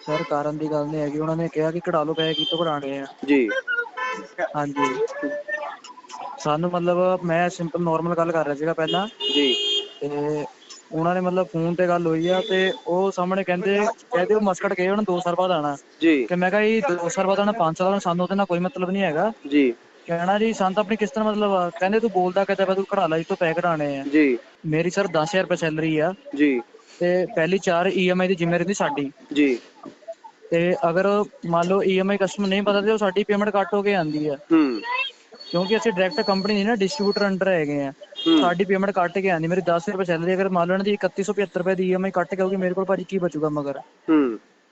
Speaker 5: ਸਰ ਕਾਰਨ ਦੀ ਗੱਲ ਨਹੀਂ ਹੈਗੀ। ਉਹਨਾਂ ਨੇ ਕਿਹਾ ਕਿ ਕਢਾ ਲਓ ਪੈਸੇ ਕਿਤੋਂ ਕਢਾਣੇ ਆ।
Speaker 1: ਜੀ।
Speaker 5: ਹਾਂਜੀ। ਸਾਨੂੰ ਮਤਲਬ ਮੈਂ ਸਿੰਪਲ ਨਾਰਮਲ ਗੱਲ ਕਰ ਰਿਹਾ ਸੀਗਾ ਪਹਿਲਾਂ।
Speaker 1: ਜੀ।
Speaker 5: ਤੇ ਉਹਨਾਂ ਨੇ ਮਤਲਬ ਫੋਨ ਤੇ ਗੱਲ ਹੋਈ ਆ ਤੇ ਉਹ ਸਾਹਮਣੇ ਕਹਿੰਦੇ ਕਹਿੰਦੇ ਉਹ ਮਸਕਟ ਗਏ ਉਹਨਾਂ 2 ਸਾਲ ਬਾਅਦ ਆਣਾ
Speaker 1: ਜੀ।
Speaker 5: ਤੇ ਮੈਂ ਕਿਹਾ ਜੀ 2 ਸਾਲ ਬਾਅਦ ਆਣਾ 5 ਸਾਲ ਬਾਅਦ ਸਾਨੂੰ ਉਹਦੇ ਨਾਲ ਕੋਈ ਮਤਲਬ ਨਹੀਂ ਹੈਗਾ।
Speaker 1: ਜੀ।
Speaker 5: ਕਹਿਣਾ ਜੀ ਸਾਨੂੰ ਤਾਂ ਆਪਣੀ ਕਿਸ ਤਰ੍ਹਾਂ ਮਤਲਬ ਆ? ਕਹਿੰਦੇ ਤੂੰ ਬੋਲਦਾ ਕਿਤੇ ਵਾ ਤੂੰ ਕਢਾ ਲੈ ਜਿੱਤੋਂ ਪੈਸੇ ਕਢਾਣੇ ਆ।
Speaker 1: ਜੀ।
Speaker 5: ਮੇਰੀ ਸਰ 10000 ਰੁਪਏ ਸੈਲਰੀ ਆ।
Speaker 1: ਜੀ।
Speaker 5: ਤੇ ਪਹਿਲੀ 4 ਈਐਮਆਈ ਦੀ ਜ਼ਿੰਮੇਵਾਰੀ ਦੀ ਸਾਡੀ।
Speaker 1: ਜੀ।
Speaker 5: ਤੇ ਅਗਰ ਮੰਨ ਲਓ ਈਐਮਆਈ ਕਸਟਮਰ ਨਹੀਂ ਪਤਾ ਤੇ ਉਹ ਸਾਡੀ ਪੇਮੈਂਟ ਕੱਟ ਹੋ ਕੇ ਆਂਦੀ ਆ।
Speaker 1: ਹੂੰ।
Speaker 5: ਕਿਉਂਕਿ ਅਸੀਂ ਡਾਇਰੈਕਟ ਕੰਪਨੀ ਨਹੀਂ ਨਾ ਡਿਸਟ੍ਰੀਬਿਊਟਰ ਅੰਡਰ ਹੈਗੇ ਆ। ਸਾਡੀ ਪੇਮੈਂਟ ਕੱਟ ਕੇ ਆਂਦੀ ਮੇਰੀ 10 ਰੁਪਏ ਸੈਲਰੀ ਅਗਰ ਮੰਨ ਇਹਨਾਂ ਦੀ 3175 ਰੁਪਏ ਦੀ ਈਐਮਆਈ ਕੱਟ ਕੇ ਆਊਗੀ ਮੇਰੇ ਕੋਲ ਭਾਜੀ ਕੀ ਬਚੂਗਾ ਮਗਰ?
Speaker 1: ਹੂੰ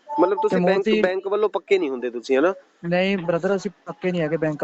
Speaker 1: ਮਤਲਬ ਤੁਸੀਂ ਬੈਂਕ ਬੈਂਕ ਵੱਲੋਂ ਪੱਕੇ ਨਹੀਂ ਹੁੰਦੇ ਤੁਸੀਂ ਹਨਾ?
Speaker 5: ਨਹੀਂ ਬ੍ਰਦਰ ਅਸੀਂ ਪੱਕੇ ਨਹੀਂ ਹੈਗੇ ਬੈਂਕ